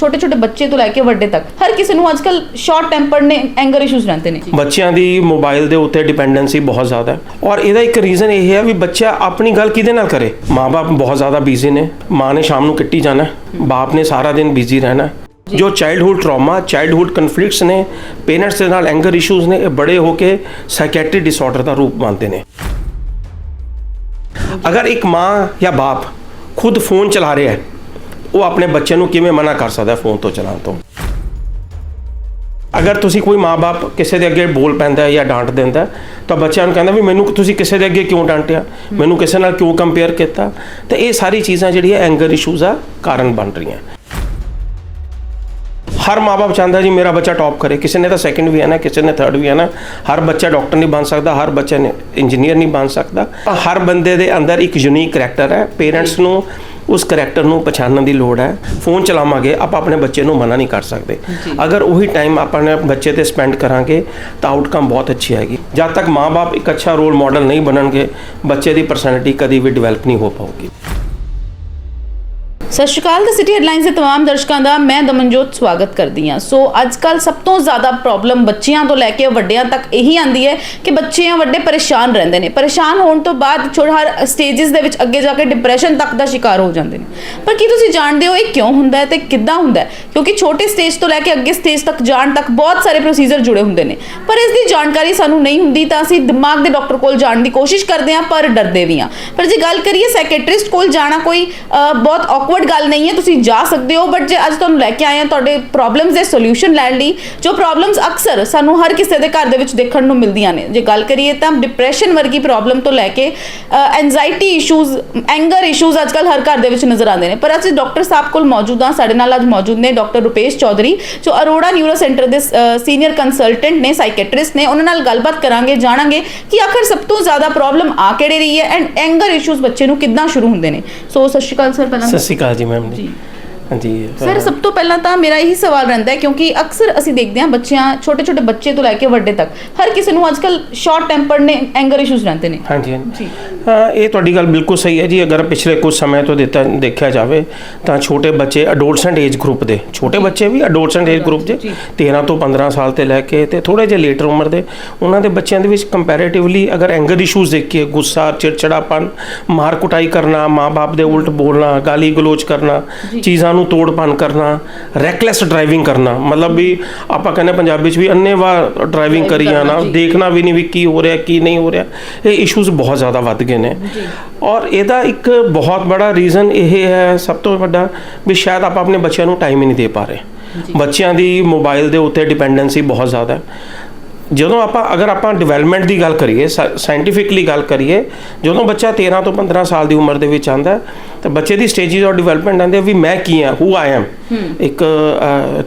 ਛੋਟੇ ਛੋਟੇ ਬੱਚੇ ਤੋਂ ਲੈ ਕੇ ਵੱਡੇ ਤੱਕ। ਹਰ ਕਿਸੇ ਨੂੰ ਅੱਜਕੱਲ ਸ਼ਾਰਟ ਟੈਂਪਰਡ ਨੇ ਐਂਗਰ ਇਸ਼ੂਜ਼ ਰਹਿੰਦੇ ਨੇ। ਬੱਚਿਆਂ ਦੀ ਮੋਬਾਈਲ ਦੇ ਉੱਤੇ ਡਿਪੈਂਡੈਂਸੀ ਬਹੁਤ ਜ਼ਿਆਦਾ ਹੈ। ਔਰ ਇਹਦਾ ਇੱਕ ਰੀਜ਼ਨ ਇਹ ਹੈ ਵੀ ਬੱਚਾ ਆਪਣੀ ਗੱਲ ਕਿਹਦੇ ਨਾਲ ਕਰੇ? ਮਾਪੇ ਬਹੁਤ ਜ਼ਿਆਦਾ ਬਿਜ਼ੀ ਨੇ। ਮਾਂ ਨੇ ਸ਼ਾਮ ਨੂੰ ਕਿੱਟੀ ਜਾਣਾ ਬਾਪ ਨੇ ਸਾਰਾ ਦਿਨ ਬਿਜ਼ੀ ਰਹਿਣਾ। ਜੋ। ਚਾਈਲਡਹੂਡ ਟਰਾਮਾ ਚਾਈਲਡਹੂਡ ਕਨਫਲਿਕਟਸ ਨੇ ਪੇਰੈਂਟਸ ਦੇ ਨਾਲ ਐਂਗਰ ਇਸ਼ੂਜ਼ ਨੇ ਇਹ ਬੜੇ ਹੋ ਕੇ ਸਾਈਕੈਟ੍ਰਿਕ ਡਿਸਆਰਡਰ ਦਾ ਰੂਪ ਮੰਨਦੇ ਨੇ। ਅਗਰ ਇੱਕ ਮਾਂ ਜਾਂ ਬਾਪ ਖੁਦ ਫੋਨ ਚਲਾ ਰਿਹਾ ਹੈ ਉਹ ਆਪਣੇ ਬੱਚੇ ਨੂੰ ਕਿਵੇਂ ਮਨਾ ਕਰ ਸਕਦਾ ਫੋਨ ਤੋਂ ਚਲਾਉਣ ਤੋਂ? ਅਗਰ ਤੁਸੀਂ ਕੋਈ ਮਾਪੇ ਕਿਸੇ ਦੇ ਅੱਗੇ ਬੋਲ ਪੈਂਦਾ ਹੈ ਜਾਂ ਡਾਂਟ ਦਿੰਦਾ ਤਾਂ ਬੱਚਿਆਂ ਨੂੰ ਕਹਿੰਦਾ ਵੀ ਮੈਨੂੰ ਤੁਸੀਂ ਕਿਸੇ ਦੇ ਅੱਗੇ ਕਿਉਂ ਡਾਂਟਿਆ? ਮੈਨੂੰ ਕਿਸੇ ਨਾਲ ਕਿਉਂ ਕੰਪੇਅਰ ਕੀਤਾ? ਤੇ ਇਹ ਸਾਰੀ ਚੀਜ਼ਾਂ ਜਿਹੜੀਆਂ ਐਂਗਰ ਇਸ਼ੂਜ਼ ਆ ਕਾਰਨ ਬਣ ਰਹੀਆਂ। ਹਰ ਮਾਪੇ ਚਾਹੁੰਦਾ ਜੀ ਮੇਰਾ ਬੱਚਾ ਟੌਪ ਕਰੇ। ਕਿਸੇ ਨੇ ਤਾਂ ਸੈਕੰਡ ਵੀ ਆਣਾ ਕਿਸੇ ਨੇ ਥਰਡ ਵੀ ਆਣਾ ਹਰ ਬੱਚਾ ਡਾਕਟਰ ਨਹੀਂ ਬਣ ਸਕਦਾ, ਹਰ ਬੱਚਾ ਨੇ ਇੰਜੀਨੀਅਰ ਨਹੀਂ ਬਣ ਸਕਦਾ। ਹਰ ਬੰਦੇ ਦੇ ਅੰਦਰ ਇੱਕ ਯੂਨੀਕ ਕਰੈਕਟਰ ਹੈ। ਪੇਰੈਂਟਸ ਨੂੰ ਉਸ ਕਰੈਕਟਰ ਨੂੰ ਪਛਾਣਨ ਦੀ ਲੋੜ ਹੈ। ਫੋਨ ਚਲਾਵਾਂਗੇ ਆਪਾਂ ਆਪਣੇ ਬੱਚੇ ਨੂੰ ਮਨਾ ਨਹੀਂ ਕਰ ਸਕਦੇ। ਅਗਰ ਉਹੀ ਟਾਈਮ ਆਪਾਂ ਨੇ ਬੱਚੇ ਤੇ ਸਪੈਂਡ ਕਰਾਂਗੇ ਤਾਂ ਆਊਟਕਮ ਬਹੁਤ ਅੱਛੀ ਆਏਗੀ। ਜਦ ਤੱਕ ਮਾਪੇ ਇੱਕ ਅੱਛਾ ਰੋਲ ਮਾਡਲ ਨਹੀਂ ਬਣਨਗੇ ਬੱਚੇ ਦੀ ਪਰਸਨੈਲਿਟੀ ਕਦੀ ਵੀ ਡਿਵੈਲਪ ਨਹੀਂ ਹੋ ਪਾਊਗੀ। ਸਤਿ ਸ਼੍ਰੀ ਅਕਾਲ ਦ ਸਿਟੀ ਹੈਡਲਾਈਨਸ ਦੇ तमाम ਦਰਸ਼ਕਾਂ ਦਾ ਮੈਂ ਦਮਨਜੋਤ ਸਵਾਗਤ ਕਰਦੀ ਹਾਂ। ਸੋ ਅੱਜ ਕੱਲ ਸਭ ਤੋਂ ਜ਼ਿਆਦਾ ਪ੍ਰੋਬਲਮ ਬੱਚਿਆਂ ਤੋਂ ਲੈ ਕੇ ਵੱਡਿਆਂ ਤੱਕ ਇਹੀ ਆਂਦੀ ਹੈ ਕਿ ਬੱਚੇ ਆ ਵੱਡੇ ਪਰੇਸ਼ਾਨ ਰਹਿੰਦੇ ਨੇ। ਪਰੇਸ਼ਾਨ ਹੋਣ ਤੋਂ ਬਾਅਦ ਛੋੜ ਹਰ ਸਟੇजेस ਦੇ ਵਿੱਚ ਅੱਗੇ ਜਾ ਕੇ ਡਿਪਰੈਸ਼ਨ ਤੱਕ ਦਾ ਸ਼ਿਕਾਰ ਹੋ ਜਾਂਦੇ ਨੇ। ਪਰ ਕੀ ਤੁਸੀਂ ਜਾਣਦੇ ਹੋ ਇਹ ਕਿਉਂ ਹੁੰਦਾ ਹੈ ਤੇ ਕਿੱਦਾਂ ਹੁੰਦਾ ਹੈ? ਕਿਉਂਕਿ ਛੋਟੇ ਸਟੇਜ ਤੋਂ ਲੈ ਕੇ ਅੱਗੇ ਸਟੇਜ ਤੱਕ ਜਾਣ ਤੱਕ ਬਹੁਤ ਸਾਰੇ ਪ੍ਰੋਸੀਜਰ ਜੁੜੇ ਹੁੰਦੇ ਨੇ। ਪਰ ਇਸ ਦੀ ਜਾਣਕਾਰੀ ਸਾਨੂੰ ਨਹੀਂ ਹੁੰਦੀ ਤਾਂ ਅਸੀਂ ਦਿਮਾਗ ਦੇ ਡਾਕਟਰ ਕੋਲ ਜਾਣ ਦੀ ਕੋਸ਼ਿਸ਼ ਕਰਦੇ ਹਾਂ, ਪਰ ਡਰਦੇ ਵੀ ਹਾਂ। ਪਰ ਜੇ ਗੱਲ ਕਰੀਏ ਸਾਈਕੈਟ੍ਰਿਸਟ ਕੋਲ ਜਾਣਾ ਕੋਈ ਬਹੁਤ ਔਕਵਰਡ ਗੱਲ ਨਹੀਂ ਹੈ, ਤੁਸੀਂ ਜਾ ਸਕਦੇ ਹੋ ਬਟ ਜੇ ਅੱਜ ਤੁਹਾਨੂੰ ਲੈ ਕੇ ਆਏ ਹਾਂ ਤੁਹਾਡੇ ਪ੍ਰੋਬਲਮਸ ਦੇ ਸੋਲੂਸ਼ਨ ਲੈਣ ਲਈ, ਜੋ ਪ੍ਰੋਬਲਮਸ ਅਕਸਰ ਸਾਨੂੰ ਹਰ ਕਿਸੇ ਦੇ ਘਰ ਦੇ ਵਿੱਚ ਦੇਖਣ ਨੂੰ ਮਿਲਦੀਆਂ ਨੇ। ਜੇ ਗੱਲ ਕਰੀਏ ਤਾਂ ਡਿਪਰੈਸ਼ਨ ਵਰਗੀ ਪ੍ਰੋਬਲਮ ਤੋਂ ਲੈ ਕੇ ਐਂਜ਼ਾਈਟੀ ਇਸ਼ੂਜ਼ ਐਂਗਰ ਇਸ਼ੂਜ਼ ਅੱਜਕੱਲ ਹਰ ਘਰ ਦੇ ਵਿੱਚ ਨਜ਼ਰ ਆਉਂਦੇ ਨੇ। ਪਰ ਅਸੀਂ ਡਾਕਟਰ ਸਾਹਿਬ ਕੋਲ ਮੌਜੂਦ ਹਾਂ, ਸਾਡੇ ਨਾਲ ਅੱਜ ਮੌਜੂਦ ਨੇ ਡਾਕਟਰ ਰੁਪੇਸ਼ ਚੌਧਰੀ, ਜੋ ਅਰੋੜਾ ਨਿਊਰੋ ਸੈਂਟਰ ਦੇ ਸੀਨੀਅਰ ਕੰਸਲਟੈਂਟ ਨੇ ਸਾਈਕੈਟ੍ਰਿਸਟ ਨੇ। ਉਹਨਾਂ ਨਾਲ ਗੱਲਬਾਤ ਕਰਾਂਗੇ, ਜਾਣਾਂਗੇ ਕਿ ਆਖਰ ਸਭ ਤੋਂ ਜ਼ਿਆਦਾ ਪ੍ਰੋਬਲਮ ਆ ਕਿਹੜੇ ਰਹੀ ਹੈ ਐਂਡ ਐਂਗਰ ਇਸ਼ੂਜ਼ ਬੱਚੇ ਨੂੰ ਕਿੱਦਾਂ ਸ਼ੁਰੂ ਹੁੰਦੇ ਨੇ। ਸੋ ਸਤਿ ਸ਼੍ਰੀ ਅਕਾਲ ਸਰ, ਪਹਿਲਾਂ ਸਤਿ ਸ਼੍ਰੀ ਅਕਾਲ ਜੀ ਮੈਮ ਜੀ। ਹਾਂਜੀ ਸਰ ਸਭ ਤੋਂ ਪਹਿਲਾਂ ਤਾਂ ਮੇਰਾ ਇਹੀ ਸਵਾਲ ਰਹਿੰਦਾ ਹੈ ਕਿਉਂਕਿ ਅਕਸਰ ਅਸੀਂ ਦੇਖਦੇ ਹਾਂ ਬੱਚਿਆਂ ਛੋਟੇ ਛੋਟੇ ਬੱਚੇ ਤੋਂ ਲੈ ਕੇ ਵੱਡੇ ਤੱਕ ਹਰ ਕਿਸੇ ਨੂੰ ਅੱਜਕੱਲ ਸ਼ਾਰਟ ਟੈਂਪਰਡ ਨੇ ਐਂਗਰ ਇਸ਼ੂਜ਼ ਰਹਿੰਦੇ ਨੇ ਹਾਂਜੀ ਹਾਂਜੀ ਜੀ। ਹਾਂ ਇਹ ਤੁਹਾਡੀ ਗੱਲ ਬਿਲਕੁਲ ਸਹੀ ਹੈ ਜੀ ਅਗਰ ਪਿਛਲੇ ਕੁਝ ਸਮੇਂ ਤੋਂ ਦਿੱਤਾ ਦੇਖਿਆ ਜਾਵੇ ਤਾਂ ਛੋਟੇ ਬੱਚੇ ਅਡੋਲਸੈਂਟ ਏਜ ਗਰੁੱਪ ਦੇ ਛੋਟੇ ਬੱਚੇ ਵੀ ਅਡੋਲਸੈਂਟ ਏਜ ਗਰੁੱਪ ਦੇ ਜੀ। 13 ਤੋਂ 15 ਸਾਲ ਤੇ ਲੈ ਕੇ ਤੇ ਥੋੜੇ ਜਿਹੇ ਲੇਟਰ ਉਮਰ ਦੇ ਉਹਨਾਂ ਦੇ ਬੱਚਿਆਂ ਦੇ ਵਿੱਚ ਕੰਪੈਰੀਟਿਵਲੀ ਅਗਰ ਐਂਗਰ ਇਸ਼ੂਜ਼ ਦੇਖੀਏ ਗੁੱਸਾ ਚਿੜਚਿੜਾਪਨ ਮਾਰ ਕੁਟਾਈ ਕਰਨਾ ਮਾਂ-ਬਾਪ ਦੇ ਉਲਟ ਬੋਲਣਾ ਗਾਲੀ ਗਲੋਚ ਕਰਨਾ ਚੀਜ਼ਾਂ ਨੂੰ ਤੋੜ-ਭੰਨ ਕਰਨਾ ਰੈਕਲੈਸ ਡਰਾਈਵਿੰਗ ਕਰਨਾ। ਮਤਲਬ ਵੀ ਆਪਾਂ ਕਹਿੰਦੇ ਪੰਜਾਬੀ ਚ ਵੀ ਅੰਨੇਵਾਹ ਡਰਾਈਵਿੰਗ ਕਰੀ ਜਾਣਾ। ਦੇਖਣਾ ਵੀ ਨਹੀਂ ਵੀ ਕੀ ਹੋ ਰਿਹਾ ਕੀ ਨਹੀਂ ਹੋ ਰਿਹਾ। ਇਹ ਇਸ਼ੂਜ਼ ਬਹੁਤ ਜ਼ਿਆਦਾ ਵੱਧ ਗਏ ਨੇ। ਔਰ ਇਹਦਾ ਇੱਕ ਬਹੁਤ ਬੜਾ ਰੀਜ਼ਨ ਇਹ ਹੈ ਸਭ ਤੋਂ ਵੱਡਾ ਵੀ ਸ਼ਾਇਦ ਆਪਾਂ ਆਪਣੇ ਬੱਚਿਆਂ ਨੂੰ ਟਾਈਮ ਹੀ ਨਹੀਂ ਦੇ ਪਾ ਰਹੇ। ਬੱਚਿਆਂ ਦੀ ਮੋਬਾਈਲ ਦੇ ਉੱਤੇ ਡਿਪੈਂਡੈਂਸੀ ਬਹੁਤ ਜ਼ਿਆਦਾ ਹੈ। ਜਦੋਂ ਆਪਾਂ ਅਗਰ ਆਪਾਂ ਡਿਵੈਲਪਮੈਂਟ ਦੀ ਗੱਲ ਕਰੀਏ ਸਾਇੰਟੀਫਿਕਲੀ ਗੱਲ ਕਰੀਏ ਜਦੋਂ ਬੱਚਾ 13 ਤੋਂ 15 ਸਾਲ ਦੀ ਉਮਰ ਦੇ ਵਿੱਚ ਆਂਦਾ ਤਾਂ ਬੱਚੇ ਦੀ ਸਟੇਜਸ ਆਫ ਡਿਵੈਲਪਮੈਂਟ ਆਂਦੇ ਵੀ ਮੈਂ ਕੀ ਹਾਂ ਹੂ ਆਈ ਐਮ ਇੱਕ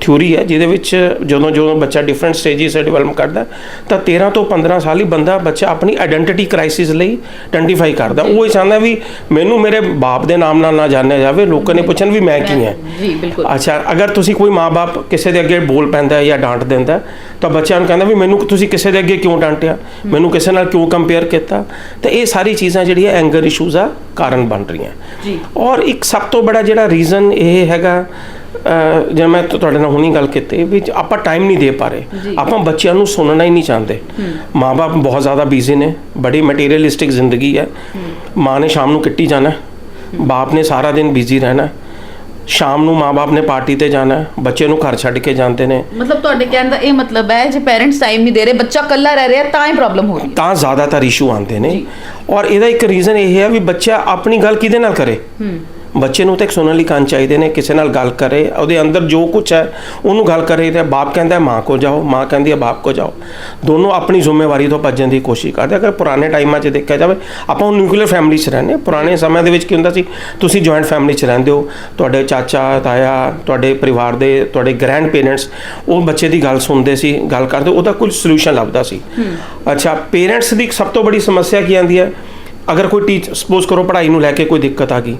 ਥਿਊਰੀ ਹੈ ਜਿਹਦੇ ਵਿੱਚ ਜਦੋਂ ਜਦੋਂ ਬੱਚਾ ਡਿਫਰੈਂਟ ਸਟੇਜਸ ਤੇ ਡਿਵੈਲਪ ਕਰਦਾ ਤਾਂ 13 ਤੋਂ 15 ਸਾਲ ਹੀ ਬੰਦਾ ਬੱਚਾ ਆਪਣੀ ਆਇਡੈਂਟੀਟੀ ਕ੍ਰਾਈਸਿਸ ਲਈ ਆਇਡੈਂਟੀਫਾਈ ਕਰਦਾ। ਉਹ ਇਹ ਚਾਹੁੰਦਾ ਵੀ ਮੈਨੂੰ ਮੇਰੇ ਬਾਪ ਦੇ ਨਾਮ ਨਾਲ ਨਾ ਜਾਣਿਆ ਜਾਵੇ ਲੋਕਾਂ ਨੇ ਪੁੱਛਣ ਵੀ ਮੈਂ ਕੀ ਹਾਂ ਜੀ ਬਿਲਕੁਲ। ਅੱਛਾ ਅਗਰ ਤੁਸੀਂ ਕੋਈ ਮਾਪੇ ਕਿਸੇ ਦੇ ਅੱਗੇ ਬੋਲ ਪੈਂਦਾ ਹੈ ਜਾਂ ਡਾਂਟ ਦਿੰਦਾ ਤਾਂ ਬੱਚਿਆਂ ਨੂੰ ਕਹਿੰਦਾ ਵੀ ਮੈਨੂੰ ਤੁਸੀਂ ਕਿਸੇ ਦੇ ਅੱਗੇ ਕਿਉਂ ਡਾਂਟਿਆ? ਮੈਨੂੰ ਕਿਸੇ ਨਾਲ ਕਿਉਂ ਕੰਪੇਅਰ ਕੀਤਾ? ਤੇ ਇਹ ਸਾਰੀ ਚੀਜ਼ਾਂ ਜਿਹੜੀਆਂ ਐਂਗਰ ਇਸ਼ੂਜ਼ ਆ ਕਾਰਨ ਬਣ ਰਹੀਆਂ। ਜੀ। ਔਰ ਇੱਕ ਸਭ ਤੋਂ ਬੜਾ ਜਿਹੜਾ ਰੀਜ਼ਨ ਇਹ ਹੈਗਾ ਜਿਵੇਂ ਮੈਂ ਤੁਹਾਡੇ ਨਾਲ ਹੁਣੀ ਗੱਲ ਕੀਤੀ ਵੀ ਆਪਾਂ ਟਾਈਮ ਨਹੀਂ ਦੇ ਪਾ ਜੀ। ਰਹੇ ਆਪਾਂ ਬੱਚਿਆਂ ਨੂੰ ਸੁਣਨਾ ਹੀ ਨਹੀਂ ਚਾਹੁੰਦੇ। ਮਾਪੇ ਬਹੁਤ ਜ਼ਿਆਦਾ ਬਿਜ਼ੀ ਨੇ ਬੜੀ ਮਟੀਰੀਅਲਿਸਟਿਕ ਜ਼ਿੰਦਗੀ ਹੈ। ਮਾਂ ਨੇ ਸ਼ਾਮ ਨੂੰ ਕਿੱਟੀ ਜਾਣਾ। ਬਾਪ ਨੇ ਸਾਰਾ ਦਿਨ ਬਿਜ਼ੀ ਰਹਿਣਾ। ਸ਼ਾਮ ਨੂੰ ਮਾਪੇ ਨੇ ਪਾਰਟੀ ਤੇ ਜਾਣਾ ਹੈ, ਬੱਚੇ ਨੂੰ ਘਰ ਛੱਡ ਕੇ ਜਾਂਦੇ ਨੇ। ਮਤਲਬ ਤੁਹਾਡੇ ਕਹਿਣ ਦਾ ਇਹ ਮਤਲਬ ਹੈ ਜੇ ਪੈਰੈਂਟਸ ਟਾਈਮ ਨਹੀਂ ਦੇ ਰਹੇ ਬੱਚਾ ਇਕੱਲਾ ਰਹਿ ਰਿਹਾ ਤਾਂ ਹੀ ਪ੍ਰੋਬਲਮ ਹੋ ਰਹੀ ਹੈ। ਤਾਂ ਜ਼ਿਆਦਾਤਰ ਇਸ਼ੂ ਆਉਂਦੇ ਨੇ। ਔਰ ਇਹਦਾ ਇੱਕ ਰੀਜ਼ਨ ਇਹ ਹੈ ਵੀ ਬੱਚਾ ਆਪਣੀ ਗੱਲ ਕਿਹਦੇ ਨਾਲ ਕਰੇ? ਬੱਚੇ ਨੂੰ ਤਾਂ ਇੱਕ ਸੁਣਨ ਲਈ ਕੰਨ ਚਾਹੀਦੇ ਨੇ ਕਿਸੇ ਨਾਲ ਗੱਲ ਕਰੇ ਉਹਦੇ ਅੰਦਰ ਜੋ ਕੁਝ ਹੈ ਉਹਨੂੰ ਗੱਲ ਕਰੇ ਤੇ ਬਾਪ ਕਹਿੰਦਾ ਮਾਂ ਕੋ ਜਾਓ ਮਾਂ ਕਹਿੰਦੀ ਹੈ ਬਾਪ ਕੋ ਜਾਓ। ਦੋਨੋਂ ਆਪਣੀ ਜ਼ਿੰਮੇਵਾਰੀ ਤੋਂ ਭੱਜਣ ਦੀ ਕੋਸ਼ਿਸ਼ ਕਰਦੇ ਅਗਰ ਪੁਰਾਣੇ ਟਾਈਮਾਂ 'ਚ ਦੇਖਿਆ ਜਾਵੇ ਆਪਾਂ ਉਹ ਨਿਊਕਲੀਅਰ ਫੈਮਿਲੀ 'ਚ ਰਹਿੰਦੇ। ਪੁਰਾਣੇ ਸਮਿਆਂ ਦੇ ਵਿੱਚ ਕੀ ਹੁੰਦਾ ਸੀ ਤੁਸੀਂ ਜੁਆਇੰਟ ਫੈਮਿਲੀ 'ਚ ਰਹਿੰਦੇ ਹੋ ਤੁਹਾਡੇ ਚਾਚਾ ਤਾਇਆ ਤੁਹਾਡੇ ਪਰਿਵਾਰ ਦੇ ਤੁਹਾਡੇ ਗ੍ਰੈਂਡ ਪੇਰੈਂਟਸ ਉਹ ਬੱਚੇ ਦੀ ਗੱਲ ਸੁਣਦੇ ਸੀ ਗੱਲ ਕਰਦੇ ਉਹਦਾ ਕੋਈ ਸੋਲੂਸ਼ਨ ਲੱਭਦਾ ਸੀ। ਅੱਛਾ ਪੇਰੈਂਟਸ ਦੀ ਸਭ ਤੋਂ ਬੜੀ ਸਮੱਸਿਆ ਕੀ ਆਂਦੀ ਹੈ? ਅਗਰ ਕੋਈ ਟੀਚ ਸਪੋਜ਼ ਕਰੋ ਪੜ੍ਹਾਈ ਨੂੰ ਲੈ ਕੇ ਕੋਈ ਦਿੱਕਤ ਆ ਗਈ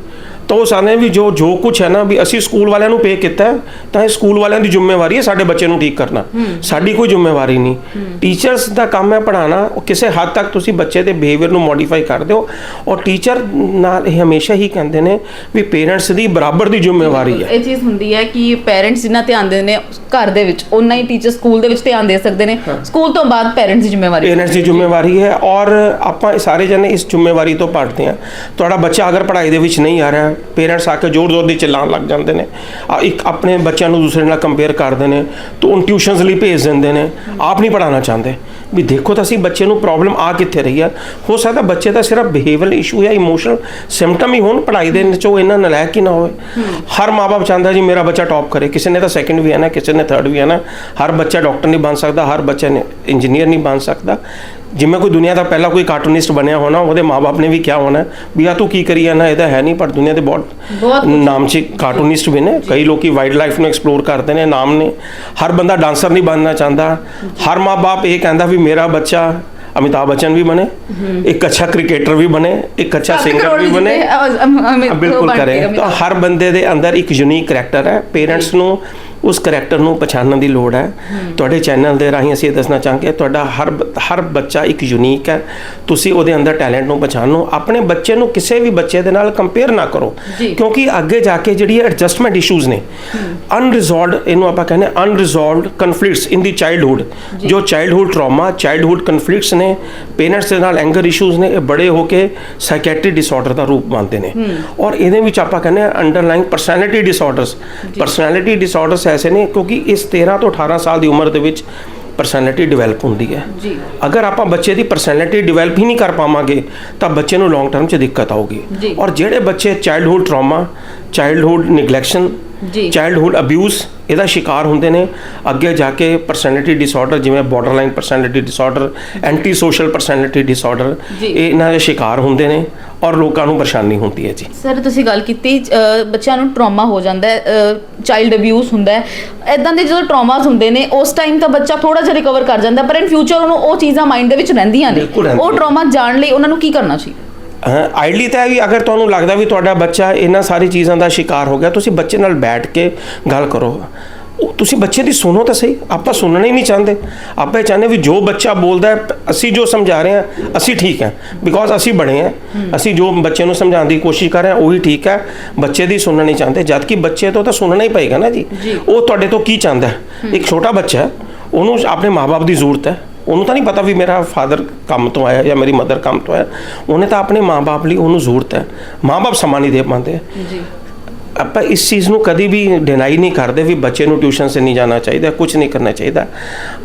ਤਾਂ ਉਹ ਸਾਨੇ ਵੀ ਜੋ ਜੋ ਕੁਝ ਹੈ ਨਾ ਵੀ ਅਸੀਂ ਸਕੂਲ ਵਾਲਿਆਂ ਨੂੰ ਪੇ ਕੀਤਾ ਹੈ, ਤਾਂ ਇਹ ਸਕੂਲ ਵਾਲਿਆਂ ਦੀ ਜ਼ਿੰਮੇਵਾਰੀ ਹੈ ਸਾਡੇ ਬੱਚੇ ਨੂੰ ਠੀਕ ਕਰਨਾ। ਸਾਡੀ ਕੋਈ ਜ਼ਿੰਮੇਵਾਰੀ ਨਹੀਂ। ਟੀਚਰਸ ਦਾ ਕੰਮ ਹੈ ਪੜਾਉਣਾ ਉਹ ਕਿਸੇ ਹੱਦ ਤੱਕ ਤੁਸੀਂ ਬੱਚੇ ਦੇ ਬਿਹੇਵੀਅਰ ਨੂੰ ਮੋਡੀਫਾਈ ਕਰ ਦਿਓ। ਔਰ ਟੀਚਰ ਨਾਲ ਇਹ ਹਮੇਸ਼ਾ ਹੀ ਕਹਿੰਦੇ ਨੇ ਵੀ ਪੇਰੈਂਟਸ ਦੀ ਬਰਾਬਰ ਦੀ ਜ਼ਿੰਮੇਵਾਰੀ ਹੈ। ਇਹ ਚੀਜ਼ ਹੁੰਦੀ ਹੈ ਕਿ ਪੇਰੈਂਟਸ ਜਿੰਨਾ ਧਿਆਨ ਦਿੰਦੇ ਨੇ ਘਰ ਦੇ ਵਿੱਚ ਉਨਾ ਹੀ ਟੀਚਰ ਸਕੂਲ ਦੇ ਵਿੱਚ ਧਿਆਨ ਦੇ ਸਕਦੇ ਨੇ। ਸਕੂਲ ਤੋਂ ਬਾਅਦ ਪੇਰੈਂਟਸ ਦੀ ਜ਼ਿੰਮੇਵਾਰੀ ਪੇਰੈਂਟਸ ਦੀ ਜ਼ਿੰਮੇਵਾਰੀ ਹੈ ਔਰ ਆਪਾਂ ਸਾਰੇ ਜਣੇ ਇਸ ਜ਼ਿੰਮੇਵਾਰੀ ਤੋਂ ਪੜਦੇ ਹਾਂ। ਤੁਹਾਡਾ ਬੱਚਾ ਅਗਰ ਪੜ੍ਹਾਈ ਦੇ ਵਿੱਚ ਨਹੀਂ ਆ ਰਿਹਾ ਪੇਰੈਂਟਸ ਆ ਕੇ ਜ਼ੋਰ-ਜ਼ੋਰ ਦੀ ਚਿল্ਲਾਉਣ ਲੱਗ ਜਾਂਦੇ ਨੇ। ਆ ਇੱਕ ਆਪਣੇ ਬੱਚਿਆਂ ਨੂੰ ਦੂਸਰੇ ਨਾਲ ਕੰਪੇਅਰ ਕਰਦੇ ਨੇ, ਤਾਂ ਉਹਨ ਟਿਊਸ਼ਨਸ ਲਈ ਭੇਜ ਦਿੰਦੇ ਨੇ, ਆਪ ਨਹੀਂ ਪੜਾਉਣਾ ਚਾਹੁੰਦੇ। ਵੀ ਦੇਖੋ ਤਾਂ ਅਸੀਂ ਬੱਚੇ ਨੂੰ ਪ੍ਰੋਬਲਮ ਆ ਕਿੱਥੇ ਰਹੀ ਹੈ ਹੋ ਸਕਦਾ ਬੱਚੇ ਦਾ ਸਿਰਫ ਬਿਹੇਵੀਅਰ ਇਸ਼ੂ ਹੈ ਇਮੋਸ਼ਨਲ ਸਿੰਪਟਮ ਹੀ ਹੋਣ, ਪੜ੍ਹਾਈ ਦੇ ਵਿੱਚ ਉਹ ਇਹਨਾਂ ਨਲਾਇਕ ਹੀ ਨਾ ਹੋਵੇ। ਹਰ ਮਾਪੇ ਚਾਹੁੰਦਾ ਜੀ ਮੇਰਾ ਬੱਚਾ ਟੌਪ ਕਰੇ। ਕਿਸੇ ਨੇ ਤਾਂ ਸੈਕੰਡ ਵੀ ਆਣਾ ਕਿਸੇ ਨੇ ਥਰਡ ਵੀ ਆਣਾ ਹਰ ਬੱਚਾ ਡਾਕਟਰ ਨਹੀਂ ਬਣ ਸਕਦਾ, ਹਰ ਬੱਚਾ ਨੇ ਇੰਜੀਨੀਅਰ ਨਹੀਂ ਬਣ ਸਕਦਾ। ਜਿਵੇਂ ਕੋਈ ਦੁਨੀਆ ਦਾ ਪਹਿਲਾ ਕੋਈ ਕਾਰਟੂਨਿਸਟ ਬਣਿਆ ਹੋਣਾ ਉਹਦੇ ਮਾਪੇ ਨੇ ਵੀ ਕਿਹਾ ਹੋਣਾ ਵੀ ਆ ਤੂੰ ਕੀ ਕਰੀ ਜਾਣਾ ਇਹਦਾ ਹੈ ਨਹੀਂ ਪਰ ਦੁਨੀਆ ਦੇ ਬਹੁਤ ਨਾਮਚੀ ਕਾਰਟੂਨਿਸਟ ਵੀ ਨੇ। ਕਈ ਲੋਕੀ ਵਾਈਲਡ ਲਾਈਫ ਨੂੰ ਐਕਸਪਲੋਰ ਕਰਦੇ ਨੇ ਨਾਮ ਨੇ। ਹਰ ਬੰਦਾ ਡਾਂਸਰ ਨਹੀਂ ਬਣਨਾ ਚਾਹੁੰਦਾ। ਹਰ ਮਾਪੇ ਇਹ ਕਹਿੰਦਾ ਵੀ ਮੇਰਾ ਬੱਚਾ ਅਮਿਤਾਭ ਬੱਚਨ ਵੀ ਬਣੇ ਇੱਕ ਅੱਛਾ ਕ੍ਰਿਕਟਰ ਵੀ ਬਣੇ ਇੱਕ ਅੱਛਾ ਸਿੰਗਰ ਵੀ ਬਣੇ। ਬਿਲਕੁਲ ਕਰੇ। ਤਾਂ ਹਰ ਬੰਦੇ ਦੇ ਅੰਦਰ ਇੱਕ ਯੂਨੀਕ ਕਰੈਕਟਰ ਹੈ। ਪੇਰੈਂਟਸ ਨੂੰ ਉਸ ਕਰੈਕਟਰ ਨੂੰ ਪਛਾਣਨ ਦੀ ਲੋੜ ਹੈ। ਤੁਹਾਡੇ ਚੈਨਲ ਦੇ ਰਾਹੀਂ ਅਸੀਂ ਇਹ ਦੱਸਣਾ ਚਾਹਾਂਗੇ ਤੁਹਾਡਾ ਹਰ ਹਰ ਬੱਚਾ ਇੱਕ ਯੂਨੀਕ ਹੈ। ਤੁਸੀਂ ਉਹਦੇ ਅੰਦਰ ਟੈਲੈਂਟ ਨੂੰ ਪਛਾਣੋ। ਆਪਣੇ ਬੱਚੇ ਨੂੰ ਕਿਸੇ ਵੀ ਬੱਚੇ ਦੇ ਨਾਲ ਕੰਪੇਅਰ ਨਾ ਕਰੋ। ਕਿਉਂਕਿ ਅੱਗੇ ਜਾ ਕੇ ਜਿਹੜੀ ਐਡਜਸਟਮੈਂਟ ਇਸ਼ੂਜ਼ ਨੇ ਅਨਰਿਜ਼ੋਲਵਡ ਇਹਨੂੰ ਆਪਾਂ ਕਹਿੰਦੇ unresolved conflicts in the childhood ਜੋ। ਚਾਈਲਡਹੁੱਡ ਟਰਾਮਾ ਚਾਈਲਡਹੁੱਡ ਕਨਫਲਿਕਟਸ ਨੇ ਪੇਰੈਂਟਸ ਦੇ ਨਾਲ ਐਂਗਰ ਇਸ਼ੂਜ਼ ਨੇ ਇਹ ਬੜੇ ਹੋ ਕੇ ਸਾਈਕੈਟ੍ਰਿਕ ਡਿਸਆਰਡਰ ਦਾ ਰੂਪ ਮੰਨਦੇ ਨੇ। ਔਰ ਇਹਦੇ ਵਿੱਚ ਆਪਾਂ ਕਹਿੰਦੇ underline personality disorders personality disorders ਐਸੇ ਨੇ ਕਿਉਂਕਿ ਇਸ 13 ਤੋਂ 18 ਸਾਲ ਦੀ ਉਮਰ ਦੇ ਵਿੱਚ ਪਰਸਨੈਲਿਟੀ ਡਿਵੈਲਪ ਹੁੰਦੀ ਹੈ ਜੀ ਅਗਰ ਆਪਾਂ ਬੱਚੇ ਦੀ ਪਰਸਨੈਲਿਟੀ ਡਿਵੈਲਪ ਹੀ ਨਹੀਂ ਕਰ ਪਾਵਾਂਗੇ ਤਾਂ ਬੱਚੇ ਨੂੰ ਲੌਂਗ ਟਰਮ 'ਚ ਦਿੱਕਤ ਆਊਗੀ। ਔਰ ਜਿਹੜੇ ਬੱਚੇ ਚਾਈਲਡਹੁੱਡ ਟਰਾਮਾ ਚਾਈਲਡਹੁੱਡ ਨਿਗਲੈਕਸ਼ਨ ਜੀ। ਚਾਈਲਡਹੁੱਡ ਅਬਿਊਜ਼ ਇਹਦਾ ਸ਼ਿਕਾਰ ਹੁੰਦੇ ਨੇ ਅੱਗੇ ਜਾ ਕੇ ਪਰਸਨੈਲਿਟੀ ਡਿਸਆਰਡਰ ਜਿਵੇਂ borderline personality disorder anti social personality disorder. ਇਹ ਇਹਨਾਂ ਦੇ ਸ਼ਿਕਾਰ ਹੁੰਦੇ ਨੇ ਔਰ ਲੋਕਾਂ ਨੂੰ ਪਰੇਸ਼ਾਨੀ ਹੁੰਦੀ ਹੈ ਜੀ। ਸਰ ਤੁਸੀਂ ਗੱਲ ਕੀਤੀ ਅ, ਬੱਚਿਆਂ ਨੂੰ ਟਰਾਮਾ ਹੋ ਜਾਂਦਾ ਹੈ ਚਾਈਲਡ ਅਬਿਊਜ਼ ਹੁੰਦਾ ਹੈ। ਇਦਾਂ ਦੇ ਜਦੋਂ ਟਰਾਮਾਸ ਹੁੰਦੇ ਨੇ ਉਸ ਟਾਈਮ ਤਾਂ ਬੱਚਾ ਥੋੜਾ ਜਿਹਾ ਰਿਕਵਰ ਕਰ ਜਾਂਦਾ ਪਰ ਇਨ ਫਿਊਚਰ ਉਹਨੂੰ ਉਹ ਚੀਜ਼ਾਂ ਮਾਈਂਡ ਦੇ ਵਿੱਚ ਰਹਿੰਦੀਆਂ ਨੇ। ਬਿਲਕੁਲ ਰਹਿੰਦੀਆਂ ਉਹ ਨੇ। ਟਰਾਮਾ ਜਾਣ ਲਈ ਉਹਨਾਂ ਨੂੰ ਕੀ ਕਰਨਾ ਚਾਹੀਦਾ ਆਈਡਲੀ ਤਾਂ ਵੀ ਅਗਰ ਤੁਹਾਨੂੰ ਲੱਗਦਾ ਵੀ ਤੁਹਾਡਾ ਬੱਚਾ ਇਹਨਾਂ ਸਾਰੀ ਚੀਜ਼ਾਂ ਦਾ ਸ਼ਿਕਾਰ ਹੋ ਗਿਆ ਤੁਸੀਂ ਬੱਚੇ ਨਾਲ ਬੈਠ ਕੇ ਗੱਲ ਕਰੋ। ਉਹ ਤੁਸੀਂ ਬੱਚੇ ਦੀ ਸੁਣੋ ਤਾਂ ਸਹੀ ਆਪਾਂ ਸੁਣਨਾ ਹੀ ਨਹੀਂ ਚਾਹੁੰਦੇ। ਆਪਾਂ ਇਹ ਚਾਹੁੰਦੇ ਵੀ ਜੋ ਬੱਚਾ ਬੋਲਦਾ ਹੈ ਅਸੀਂ ਜੋ ਸਮਝਾ ਰਹੇ ਹਾਂ ਅਸੀਂ ਠੀਕ ਹੈ। ਬਿਕੋਜ਼ ਅਸੀਂ ਬੜੇ ਹਾਂ। ਅਸੀਂ ਜੋ ਬੱਚੇ ਨੂੰ ਸਮਝਾਉਣ ਦੀ ਕੋਸ਼ਿਸ਼ ਕਰ ਰਹੇ ਹਾਂ ਉਹੀ ਠੀਕ ਹੈ। ਬੱਚੇ ਦੀ ਸੁਣਨਾ ਨਹੀਂ ਚਾਹੁੰਦੇ। ਜਦ ਕਿ ਬੱਚੇ ਤੋਂ ਤਾਂ ਸੁਣਨਾ ਹੀ ਪਏਗਾ ਨਾ ਜੀ। ਉਹ ਤੁਹਾਡੇ ਤੋਂ ਕੀ ਚਾਹੁੰਦਾ ਹੈ? ਇੱਕ ਛੋਟਾ ਬੱਚਾ ਹੈ ਉਹਨੂੰ ਆਪਣੇ ਮਾਪੇ ਦੀ ਜ਼ਰੂਰਤ ਹੈ। ਉਹਨੂੰ ਤਾਂ ਨਹੀਂ ਪਤਾ ਵੀ ਮੇਰਾ ਫਾਦਰ ਕੰਮ ਤੋਂ ਆਇਆ ਜਾਂ ਮੇਰੀ ਮਦਰ ਕੰਮ ਤੋਂ ਆਇਆ। ਉਹਨੇ ਤਾਂ ਆਪਣੇ ਮਾਪੇ ਲਈ ਉਹਨੂੰ ਜ਼ਰੂਰਤ ਹੈ। ਮਾਪੇ ਸਮਾਂ ਨਹੀਂ ਦੇ ਪਾਉਂਦੇ। ਜੀ। ਆਪਾਂ ਇਸ ਚੀਜ਼ ਨੂੰ ਕਦੀ ਵੀ ਡਿਨਾਈ ਨਹੀਂ ਕਰਦੇ ਵੀ ਬੱਚੇ ਨੂੰ ਟਿਊਸ਼ਨ ਸੇ ਨਹੀਂ ਜਾਣਾ ਚਾਹੀਦਾ ਕੁਝ ਨਹੀਂ ਕਰਨਾ ਚਾਹੀਦਾ।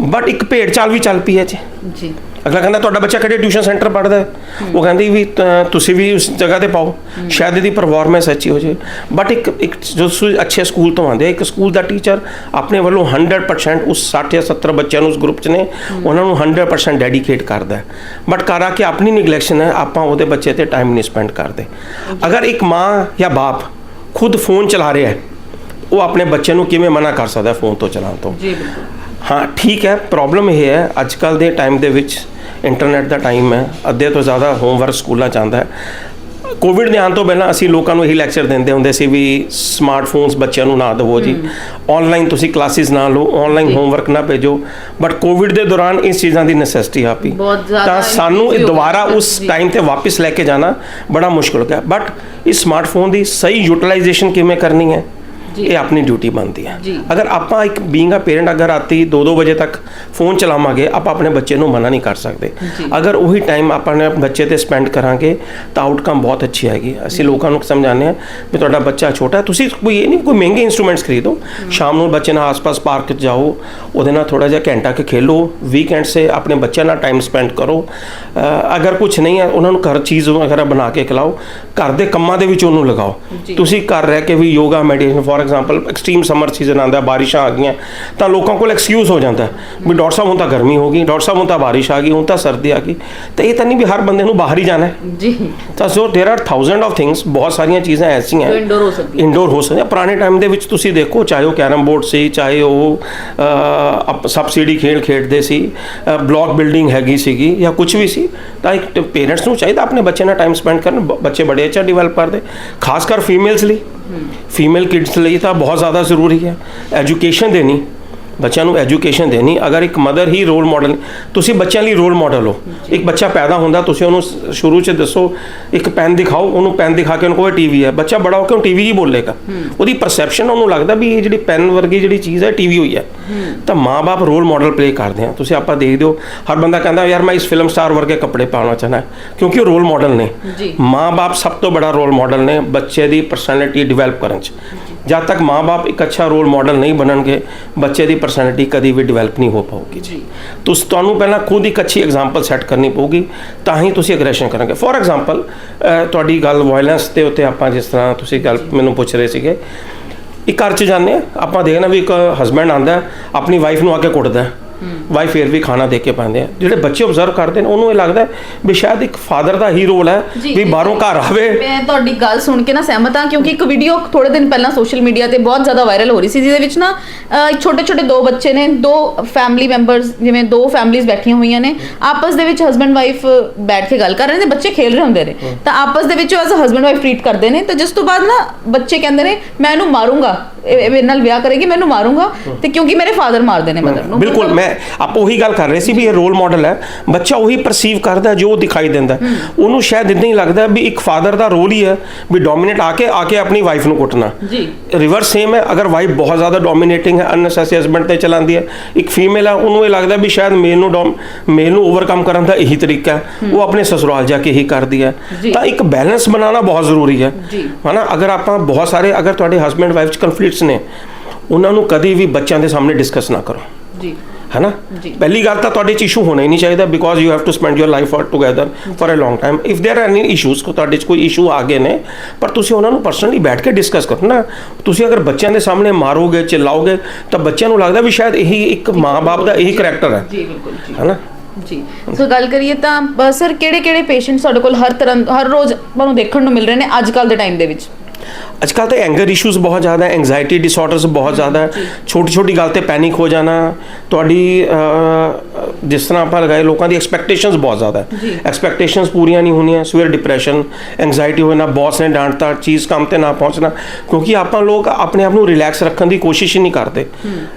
ਬਟ ਇੱਕ ਭੇਡ ਚਾਲ ਵੀ ਚੱਲ ਪਈ ਹੈ ਜੀ। ਜੀ। ਅਗਲਾ ਕਹਿੰਦਾ ਤੁਹਾਡਾ ਬੱਚਾ ਕਿਹੜੇ ਟਿਊਸ਼ਨ ਸੈਂਟਰ ਪੜ੍ਹਦਾ ਹੈ? ਉਹ ਕਹਿੰਦੀ ਵੀ ਤੁਸੀਂ ਵੀ ਉਸ ਜਗ੍ਹਾ ਤੇ ਪਾਓ। ਸ਼ਾਇਦ ਇਹਦੀ ਪਰਫਾਰਮੈਂਸ ਅੱਛੀ ਹੋ ਜਾਏ ਬਟ ਇੱਕ ਇੱਕ ਜੋ ਅੱਛੇ ਸਕੂਲ ਤੋਂ ਆਉਂਦੇ ਇੱਕ ਸਕੂਲ ਦਾ ਟੀਚਰ ਆਪਣੇ ਵੱਲੋਂ 100% ਉਸ 60 ਜਾਂ 70 ਬੱਚਿਆਂ ਨੂੰ ਉਸ ਗਰੁੱਪ 'ਚ ਨੇ ਉਹਨਾਂ ਨੂੰ 100% ਡੈਡੀਕੇਟ ਕਰਦਾ ਬਟ ਕਰਾ ਕੇ ਆਪਣੀ ਨਿਗਲੈਕਸ਼ਨ ਹੈ ਆਪਾਂ ਉਹਦੇ ਬੱਚੇ ਤੇ ਟਾਈਮ ਨਹੀਂ ਸਪੈਂਡ ਕਰਦੇ। ਅਗਰ ਇੱਕ ਮਾਂ ਜਾਂ ਬਾਪ ਖੁਦ ਫੋਨ ਚਲਾ ਰਿਹਾ ਹੈ ਉਹ ਆਪਣੇ ਬੱਚੇ ਨੂੰ ਕਿਵੇਂ ਮਨਾ ਕਰ ਸਕਦਾ ਫੋਨ ਤੋਂ ਚਲਾਉਣ ਤੋਂ? ਜੀ ਬਿਲਕੁਲ। ਹਾਂ ਠੀਕ ਹੈ ਪ੍ਰੋਬਲਮ ਇਹ ਹੈ ਅੱਜ ਕੱਲ ਦੇ ਟਾਈਮ ਦੇ ਵਿੱਚ ਇੰਟਰਨੈਟ ਦਾ ਟਾਈਮ ਹੈ ਅੱਧੇ ਤੋਂ ਜ਼ਿਆਦਾ ਹੋਮਵਰਕ ਸਕੂਲਾਂ 'ਚ ਆਉਂਦਾ ਹੈ। ਕੋਵਿਡ ਦੇ ਆਉਣ ਤੋਂ ਪਹਿਲਾਂ ਅਸੀਂ ਲੋਕਾਂ ਨੂੰ ਇਹੀ ਲੈਕਚਰ ਦਿੰਦੇ ਹੁੰਦੇ ਸੀ ਵੀ ਸਮਾਰਟਫੋਨਸ ਬੱਚਿਆਂ ਨੂੰ ਨਾ ਦਿਵੋ ਜੀ ਆਨਲਾਈਨ ਤੁਸੀਂ ਕਲਾਸਿਸ ਨਾ ਲਓ ਆਨਲਾਈਨ। ਹੋਮਵਰਕ ਨਾ ਭੇਜੋ ਬਟ ਕੋਵਿਡ ਦੇ ਦੌਰਾਨ ਇਸ ਚੀਜ਼ਾਂ ਦੀ ਨੈਸੈਸਿਟੀ ਆ ਪਈ ਤਾਂ ਸਾਨੂੰ ਇਹ ਦੁਬਾਰਾ। ਉਸ। ਟਾਈਮ ਤੇ ਵਾਪਸ ਲੈ ਕੇ ਜਾਣਾ ਬੜਾ ਮੁਸ਼ਕਲ ਹੋ ਗਿਆ ਬਟ ਇਸ ਸਮਾਰਟਫੋਨ ਦੀ ਸਹੀ ਯੂਟਿਲਾਈਜੇਸ਼ਨ ਕਿਵੇਂ ਕਰਨੀ ਹੈ। ਇਹ ਆਪਣੀ ਡਿਊਟੀ ਬਣਦੀ ਹੈ। ਅਗਰ ਆਪਾਂ ਇੱਕ ਬੀਇੰਗ ਅ ਪੇਰੈਂਟ ਅਗਰ ਰਾਤੀ 2-2 ਵਜੇ ਤੱਕ ਫੋਨ ਚਲਾਵਾਂਗੇ ਆਪਾਂ ਆਪਣੇ ਬੱਚੇ ਨੂੰ ਮਨਾ ਨਹੀਂ ਕਰ ਸਕਦੇ। ਅਗਰ ਉਹੀ ਟਾਈਮ ਆਪਾਂ ਨੇ ਬੱਚੇ ਤੇ ਸਪੈਂਡ ਕਰਾਂਗੇ ਤਾਂ ਆਊਟਕਮ ਬਹੁਤ ਅੱਛੀ ਆਏਗੀ। ਅਸੀਂ ਲੋਕਾਂ ਨੂੰ ਸਮਝਾਉਂਦੇ ਹਾਂ ਵੀ ਤੁਹਾਡਾ ਬੱਚਾ ਛੋਟਾ ਹੈ ਤੁਸੀਂ ਕੋਈ ਇਹ ਨਹੀਂ ਕੋਈ ਮਹਿੰਗੇ ਇਨਸਟਰੂਮੈਂਟਸ ਖਰੀਦੋ। ਸ਼ਾਮ ਨੂੰ ਬੱਚੇ ਨਾਲ ਆਸ-ਪਾਸ ਪਾਰਕ 'ਚ ਜਾਓ ਉਹਦੇ ਨਾਲ ਥੋੜਾ ਜਿਹਾ ਘੰਟਾ ਕੇ ਖੇਲੋ ਵੀਕਐਂਡ ਸੇ ਆਪਣੇ ਬੱਚਿਆਂ ਨਾਲ ਟਾਈਮ ਸਪੈਂਡ ਕਰੋ। ਅਗਰ ਕੁਝ ਨਹੀਂ ਹੈ ਉਹਨਾਂ ਨੂੰ ਘਰ ਚੀਜ਼ ਵਗੈਰਾ ਬਣਾ ਕੇ ਖਿਲਾਓ ਘਰ ਦੇ ਕੰਮਾਂ ਦੇ ਵਿੱਚ ਉਹਨੂੰ ਲਗਾਓ। ਤੁਸੀਂ ਘਰ ਰਹਿ ਕੇ ਵੀ yoga meditation for example extreme summer season ਆਉਂਦਾ ਬਾਰਿਸ਼ਾਂ ਆ ਗਈਆਂ ਤਾਂ ਲੋਕਾਂ ਕੋਲ ਐਕਸਕਿਊਜ਼ ਹੋ ਜਾਂਦਾ ਹੈ ਵੀ ਡਾਕਟਰ ਸਾਹਿਬ ਹੁਣ ਤਾਂ ਗਰਮੀ ਹੋ ਗਈ ਡਾਕਟਰ ਸਾਹਿਬ ਹੁਣ ਤਾਂ ਬਾਰਿਸ਼ ਆ ਗਈ ਹੁਣ ਤਾਂ ਸਰਦੀ ਆ ਗਈ ਤਾਂ ਇਹ ਤਾਂ ਨਹੀਂ ਵੀ ਹਰ ਬੰਦੇ ਨੂੰ ਬਾਹਰ ਹੀ ਜਾਣਾ ਹੈ ਜੀ ਤਾਂ so there are thousand of things ਬਹੁਤ ਸਾਰੀਆਂ ਚੀਜ਼ਾਂ ਐਸੀਆਂ ਜੋ indoor ਹੋ ਸਕਦੀਆਂ। ਇੰਡੋਰ ਹੋ ਸਕਦੀਆਂ ਪੁਰਾਣੇ ਟਾਈਮ ਦੇ ਵਿੱਚ ਤੁਸੀਂ ਦੇਖੋ ਚਾਹੇ ਉਹ ਕੈਰਮ ਬੋਰਡ ਸੀ ਚਾਹੇ ਉਹ ਸਬਸਿਡੀ ਖੇਡ ਖੇਡਦੇ ਸੀ ਬਲੌਕ ਬਿਲਡਿੰਗ ਹੈਗੀ ਸੀਗੀ ਜਾਂ ਕੁਝ ਵੀ ਸੀ ਤਾਂ ਇੱਕ ਪੇਰੈਂਟਸ ਨੂੰ ਚਾਹੀਦਾ ਆਪਣੇ ਬੱਚੇ ਨਾਲ ਟਾਈਮ ਸਪੈਂਡ ਕਰਨ ਬ- ਬੱਚੇ ਬੜੇ ਅੱਛਾ ਡਿਵੈਲਪ ਕਰਦੇ ਖਾਸ ਕਰ ਫੀਮੇਲਸ ਲਈ ਫੀਮੇਲ ਕਿਡਸ ਲਈ ਤਾਂ ਬਹੁਤ ਜ਼ਿਆਦਾ ਜ਼ਰੂਰੀ ਹੈ। ਐਜੂਕੇਸ਼ਨ ਦੇਣੀ। ਬੱਚਿਆਂ ਨੂੰ ਐਜੂਕੇਸ਼ਨ ਦੇਣੀ ਅਗਰ ਇੱਕ ਮਦਰ ਹੀ ਰੋਲ ਮਾਡਲ ਤੁਸੀਂ ਬੱਚਿਆਂ ਲਈ ਰੋਲ ਮਾਡਲ ਹੋ। ਇੱਕ ਬੱਚਾ ਪੈਦਾ ਹੁੰਦਾ ਤੁਸੀਂ ਉਹਨੂੰ ਸ਼ੁਰੂ 'ਚ ਦੱਸੋ ਇੱਕ ਪੈਨ ਦਿਖਾਓ ਉਹਨੂੰ ਪੈਨ ਦਿਖਾ ਕੇ ਉਹਨੂੰ ਕੋਈ ਟੀਵੀ ਹੈ। ਬੱਚਾ ਬੜਾ ਹੋ ਕੇ ਉਹ ਟੀਵੀ ਹੀ ਬੋਲੇਗਾ। ਉਹਦੀ ਪਰਸੈਪਸ਼ਨ ਉਹਨੂੰ ਲੱਗਦਾ ਵੀ ਇਹ ਜਿਹੜੀ ਪੈਨ ਵਰਗੀ ਜਿਹੜੀ ਚੀਜ਼ ਹੈ ਟੀਵੀ ਹੋਈ ਹੈ। ਤਾਂ ਮਾਪੇ ਰੋਲ ਮਾਡਲ ਪਲੇ ਕਰਦੇ ਆ। ਤੁਸੀਂ ਆਪਾਂ ਦੇਖਦੇ ਹੋ ਹਰ ਬੰਦਾ ਕਹਿੰਦਾ ਯਾਰ ਮੈਂ ਇਸ ਫਿਲਮ ਸਟਾਰ ਵਰਗੇ ਕੱਪੜੇ ਪਾਉਣਾ ਚਾਹਨਾ ਕਿਉਂਕਿ ਉਹ ਰੋਲ ਮਾਡਲ ਨੇ। ਮਾਪੇ ਸਭ ਤੋਂ ਬੜਾ ਰੋਲ ਮਾਡਲ ਨੇ ਬੱਚੇ ਦੀ ਪਰਸਨੈਲਿਟੀ ਡਿਵੈਲਪ ਕਰਨ 'ਚ। ਜਦ ਤੱਕ ਮਾਪੇ ਇੱਕ ਅੱਛਾ ਰੋਲ ਮਾਡਲ ਨਹੀਂ ਬਣਨਗੇ ਬੱਚੇ ਦੀ ਪਰਸਨੈਲਿਟੀ ਕਦੀ ਵੀ ਡਿਵੈਲਪ ਨਹੀਂ ਹੋ ਪਾਊਗੀ। ਜੀ। ਤੁਸੀਂ ਤੁਹਾਨੂੰ ਪਹਿਲਾਂ ਖੁਦ ਇੱਕ ਅੱਛੀ ਐਗਜ਼ਾਮਪਲ ਸੈੱਟ ਕਰਨੀ ਪਊਗੀ ਤਾਂ ਹੀ ਤੁਸੀਂ ਐਗਰੈਸ਼ਨ ਕਰੋਗੇ ਫੋਰ ਐਗਜ਼ਾਮਪਲ ਤੁਹਾਡੀ ਗੱਲ ਵਾਇਲੈਂਸ ਦੇ ਉੱਤੇ ਆਪਾਂ ਜਿਸ ਤਰ੍ਹਾਂ ਤੁਸੀਂ ਗੱਲ ਮੈਨੂੰ ਪੁੱਛ ਰਹੇ ਸੀਗੇ ਇੱਕ ਘਰ 'ਚ ਜਾਂਦੇ ਹਾਂ ਆਪਾਂ ਦੇਖਣਾ ਵੀ ਇੱਕ ਹਸਬੈਂਡ ਆਂਦਾ ਆਪਣੀ ਵਾਈਫ ਨੂੰ ਆ ਕੇ ਕੁੱਟਦਾ ਵਾਈਫ ਫਿਰ ਵੀ ਖਾਣਾ ਦੇ ਕੇ ਪਾਉਂਦੇ ਆ। ਜਿਹੜੇ ਬੱਚੇ ਆਬਜ਼ਰਵ ਕਰਦੇ ਨੇ ਉਹਨੂੰ ਇਹ ਲੱਗਦਾ ਵੀ ਸ਼ਾਇਦ ਇੱਕ ਫਾਦਰ ਦਾ ਹੀ ਰੋਲ ਹੈ ਵੀ ਬਾਹਰੋਂ ਘਰ ਆਵੇ। ਮੈਂ ਤੁਹਾਡੀ ਗੱਲ ਸੁਣ ਕੇ ਨਾ ਸਹਿਮਤ ਹਾਂ ਕਿਉਂਕਿ ਇੱਕ ਵੀਡੀਓ ਥੋੜੇ ਦਿਨ ਪਹਿਲਾਂ ਸੋਸ਼ਲ ਮੀਡੀਆ ਤੇ ਬਹੁਤ ਜ਼ਿਆਦਾ ਵਾਇਰਲ ਹੋ ਰਹੀ ਸੀ ਜਿਹਦੇ ਵਿੱਚ ਨਾ ਛੋਟੇ ਛੋਟੇ ਦੋ ਬੱਚੇ ਨੇ ਦੋ ਫੈਮਿਲੀ ਮੈਂਬਰਸ ਜਿਵੇਂ ਦੋ ਫੈਮਿਲੀਆਂ ਬੈਠੀਆਂ ਹੋਈਆਂ ਨੇ ਆਪਸ ਦੇ ਵਿੱਚ ਹਸਬੰਡ ਵਾਈਫ ਬੈਠ ਕੇ ਗੱਲ ਕਰ ਰਹੇ ਨੇ ਬੱਚੇ ਖੇਲ ਰਹੇ ਹੁੰਦੇ ਨੇ। ਤਾਂ ਆਪਸ ਦੇ ਵਿੱਚ ਐਜ਼ ਹਸਬੰਡ ਵਾਈਫ ਟ੍ਰੀਟ ਕਰਦੇ ਨੇ ਤਾਂ ਜਿਸ ਤੋਂ ਬਾਅਦ ਨਾ ਬੱਚੇ ਕਹਿੰਦੇ ਨੇ ਮੈਂ ਇਹਨੂੰ ਮਾਰੂੰਗਾ ਮੇਰੇ ਨਾਲ ਵਿਆਹ ਕਰੇਗੀ ਮੈਂ ਇਹਨੂੰ ਮਾਰੂੰਗਾ ਤੇ ਕਿਉਂਕਿ ਮੇਰੇ ਫਾਦਰ ਮਾਰਦੇ ਨੇ ਮਦਰ ਨੂੰ। ਬਿਲਕੁਲ ਮੈਂ ਆਪਾਂ ਉਹੀ ਗੱਲ ਕਰ ਰਹੇ ਸੀ ਵੀ ਇਹ ਰੋਲ ਮਾਡਲ ਹੈ। ਬੱਚਾ ਉਹੀ ਪਰਸੀਵ ਕਰਦਾ ਜੋ ਦਿਖਾਈ ਦਿੰਦਾ ਹੈ। ਉਹਨੂੰ ਸ਼ਾਇਦ ਇਦਾਂ ਹੀ ਲੱਗਦਾ ਵੀ ਇੱਕ ਫਾਦਰ ਦਾ ਰੋਲ ਹੀ ਹੈ ਵੀ ਡੋਮਿਨੇਟ ਆ ਕੇ ਆ ਕੇ ਆਪਣੀ ਵਾਈਫ ਨੂੰ ਕੁੱਟਣਾ। ਜੀ। ਰਿਵਰਸ ਸੇਮ ਹੈ ਅਗਰ ਵਾਈਫ ਬਹੁਤ ਜ਼ਿਆਦਾ ਡੋਮਿਨੇਟਿੰਗ ਹੈ ਅਨਨੈਸੈਸਰੀ ਹਸਬੈਂਡ ਤੇ ਚਲਾਉਂਦੀ ਹੈ ਇੱਕ ਫੀਮੇਲ ਹੈ ਉਹਨੂੰ ਇਹ ਲੱਗਦਾ ਵੀ ਸ਼ਾਇਦ ਮੇਲ ਨੂੰ ਡੋਮ ਮੇਲ ਨੂੰ ਓਵਰਕਮ ਕਰਨ ਦਾ ਇਹੀ ਤਰੀਕਾ ਹੈ। ਉਹ ਆਪਣੇ ਸਸੁਰਾਲ ਜਾ ਕੇ ਇਹੀ ਕਰਦੀ ਹੈ। ਤਾਂ ਇੱਕ ਬੈਲੈਂਸ ਬਣਾਉਣਾ ਬਹੁਤ ਜ਼ਰੂਰੀ ਹੈ। ਹਨਾ ਅਗਰ ਆਪਾਂ ਬਹੁਤ ਸਾਰੇ ਅਗਰ ਤੁਹਾਡੇ ਹਸਬੈਂਡ ਵਾਈਫ ਚ ਕਨਫਲਿਕਟਸ ਨੇ ਉਹਨਾਂ ਨੂੰ ਕਦੀ ਵੀ ਬੱਚਿਆਂ ਦੇ ਸਾਹਮਣੇ ਡਿਸਕਸ ਨਾ ਕਰੋ। ਜੀ। ਹੈਨਾ? ਪਹਿਲੀ ਗੱਲ ਤਾਂ ਤੁਹਾਡੇ ਚ ਇਸ਼ੂ ਹੋਣਾ ਹੀ ਨਹੀਂ ਚਾਹੀਦਾ because you have to spend your life together for a long time if there are any issues ਕੋ ਤੁਹਾਡੇ ਚ ਕੋਈ ਇਸ਼ੂ ਆ ਗਏ ਨੇ ਪਰ ਤੁਸੀਂ ਉਹਨਾਂ ਨੂੰ ਪਰਸਨਲੀ ਬੈਠ ਕੇ ਡਿਸਕਸ ਕਰੋ ਨਾ। ਤੁਸੀਂ ਅਗਰ ਬੱਚਿਆਂ ਦੇ ਸਾਹਮਣੇ ਮਾਰੋਗੇ ਚਿਲਾਓਗੇ ਤਾਂ ਬੱਚਿਆਂ ਨੂੰ ਲੱਗਦਾ ਵੀ ਸ਼ਾਇਦ ਇਹੀ ਇੱਕ ਮਾਪੇ ਦਾ ਇਹੀ ਕੈਰੈਕਟਰ ਹੈ। ਜੀ ਬਿਲਕੁਲ ਜੀ। ਹੈਨਾ? ਜੀ। ਸੋ ਗੱਲ ਕਰੀਏ ਤਾਂ ਸਰ ਕਿਹੜੇ ਕਿਹੜੇ ਪੇਸ਼ੈਂਟ ਸਾਡੇ ਕੋਲ ਹਰ ਤਰ੍ਹਾਂ ਹਰ ਰੋਜ਼ ਤੁਹਾਨੂੰ ਦੇਖਣ ਨੂੰ ਮਿਲ ਰਹੇ ਨੇ ਅੱਜ ਕੱਲ ਦੇ ਟਾਈਮ ਦੇ ਵਿੱਚ? ਅੱਜ ਕੱਲ੍ਹ ਤੇ ਐਂਗਰ ਇਸ਼ੂਜ਼ ਬਹੁਤ ਜ਼ਿਆਦਾ ਹੈ ਐਂਗਜ਼ਾਇਟੀ ਡਿਸਆਰਡਰਸ ਬਹੁਤ ਜ਼ਿਆਦਾ ਹੈ ਛੋਟੀ ਛੋਟੀ ਗੱਲ ਤੇ ਪੈਨਿਕ ਹੋ ਜਾਣਾ ਤੁਹਾਡੀ ਅਹ, ਜਿਸ ਤਰ੍ਹਾਂ ਆਪਾਂ ਲਗਾਏ ਲੋਕਾਂ ਦੀ ਐਕਸਪੈਕਟੇਸ਼ਨਸ ਬਹੁਤ ਜ਼ਿਆਦਾ ਹੈ। ਐਕਸਪੈਕਟੇਸ਼ਨਸ ਪੂਰੀਆਂ ਨਹੀਂ ਹੋਣੀਆਂ ਸਵੇਰ ਡਿਪਰੈਸ਼ਨ ਐਂਗਜ਼ਾਇਟੀ ਹੋਣਾ ਬੌਸ ਨੇ ਡਾਂਟਤਾ ਚੀਜ਼ ਕੰਮ ਤੇ ਨਾ ਪਹੁੰਚਣਾ ਕਿਉਂਕਿ ਆਪਾਂ ਲੋਕ ਆਪਣੇ ਆਪ ਨੂੰ ਰਿਲੈਕਸ ਰੱਖਣ ਦੀ ਕੋਸ਼ਿਸ਼ ਹੀ ਨਹੀਂ ਕਰਦੇ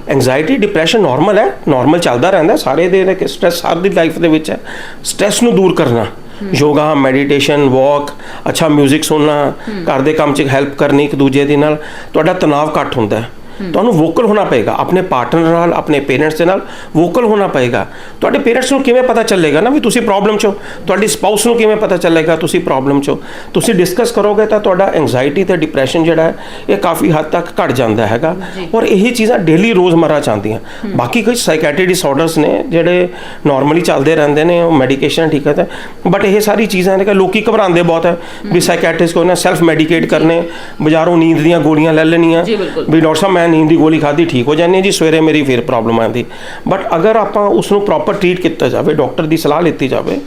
ਐਂਗਜ਼ਾਇਟੀ ਡਿਪਰੈਸ਼ਨ ਨਾਰਮਲ ਹੈ ਨਾਰਮਲ ਚੱਲਦਾ ਰਹਿੰਦਾ ਸਾਰੇ ਦੇ ਸਟ੍ਰੈਸ ਦੀ ਲਾਈਫ ਦੇ ਵਿੱਚ ਹੈ ਸਟ੍ਰੈਸ ਨੂੰ ਦੂਰ ਕਰਨਾ ਯੋਗਾ ਮੈਡੀਟੇਸ਼ਨ ਵਾਕ ਅੱਛਾ 뮤직 ਸੁਣਨਾ ਘਰ ਦੇ ਕੰਮ 'ਚ ਹੈਲਪ ਕਰਨੀ ਇੱਕ ਦੂਜੇ ਦੀ ਨਾਲ ਤੁਹਾਡਾ ਤਣਾਅ ਘੱਟ ਹੁੰਦਾ ਹੈ। ਤੁਹਾਨੂੰ ਵੋਕਲ ਹੋਣਾ ਪਏਗਾ ਆਪਣੇ ਪਾਰਟਨਰ ਨਾਲ ਆਪਣੇ ਪੇਰੈਂਟਸ ਦੇ ਨਾਲ ਵੋਕਲ ਹੋਣਾ ਪਏਗਾ। ਤੁਹਾਡੇ ਪੇਰੈਂਟਸ ਨੂੰ ਕਿਵੇਂ ਪਤਾ ਚੱਲੇਗਾ ਨਾ ਵੀ ਤੁਸੀਂ ਪ੍ਰੋਬਲਮ 'ਚ ਹੋ? ਤੁਹਾਡੀ ਸਪਾਊਸ ਨੂੰ ਕਿਵੇਂ ਪਤਾ ਚੱਲੇਗਾ ਤੁਸੀਂ ਪ੍ਰੋਬਲਮ 'ਚ ਹੋ? ਤੁਸੀਂ ਡਿਸਕਸ ਕਰੋਗੇ ਤਾਂ ਤੁਹਾਡਾ ਐਂਗਜ਼ਾਇਟੀ ਤੇ ਡਿਪਰੈਸ਼ਨ ਜਿਹੜਾ ਹੈ ਇਹ ਕਾਫੀ ਹੱਦ ਤੱਕ ਘਟ ਜਾਂਦਾ ਹੈਗਾ। ਔਰ ਇਹੀ ਚੀਜ਼ਾਂ ਡੇਲੀ ਰੋਜ਼ਮਰਾ ਚ ਆਉਂਦੀਆਂ। ਬਾਕੀ ਕੁਝ ਸਾਈਕੈਟਰੀ ਡਿਸਆਰਡਰਸ ਨੇ ਜਿਹੜੇ ਨਾਰਮਲੀ ਚੱਲਦੇ ਰਹਿੰਦੇ ਨੇ ਉਹ ਮੈਡੀਕੇਸ਼ਨ ਠੀਕ ਹੈ ਬਟ ਇਹ ਸਾਰੀ ਚੀਜ਼ਾਂ ਨੇ ਕਿ ਲੋਕੀ ਘਬਰਾਉਂਦੇ ਬਹੁਤ ਹੈ ਵੀ ਸਾਈਕੈਟ੍ਰਿਸਟ ਕੋਲ ਨਾ ਸੈਲਫ ਮੈਡੀਕੇਟ ਕਰਨੇ ਬਾਜ਼ਾਰੋਂ ਨੀਂਦ ਦੀਆਂ ਗੋਲੀਆਂ ਲੈ ਲੈਣੀਆਂ। ਵੀ ਡਾਕਟਰ ਸਾਹਿਬ ਮੈਂ ਨੀਂਦ ਦੀ ਗੋਲੀ ਖਾਧੀ ਠੀਕ ਹੋ ਜਾਂਦੀ ਹੈ ਜੀ ਸਵੇਰੇ ਮੇਰੀ ਫਿਰ ਪ੍ਰੋਬਲਮ ਆਉਂਦੀ ਬਟ ਅਗਰ ਆਪਾਂ ਉਸ ਨੂੰ ਪ੍ਰੋਪਰ ਟ੍ਰੀਟ ਕੀਤਾ ਜਾਵੇ ਡਾਕਟਰ ਦੀ ਸਲਾਹ ਲਿੱਤੀ ਜਾਵੇ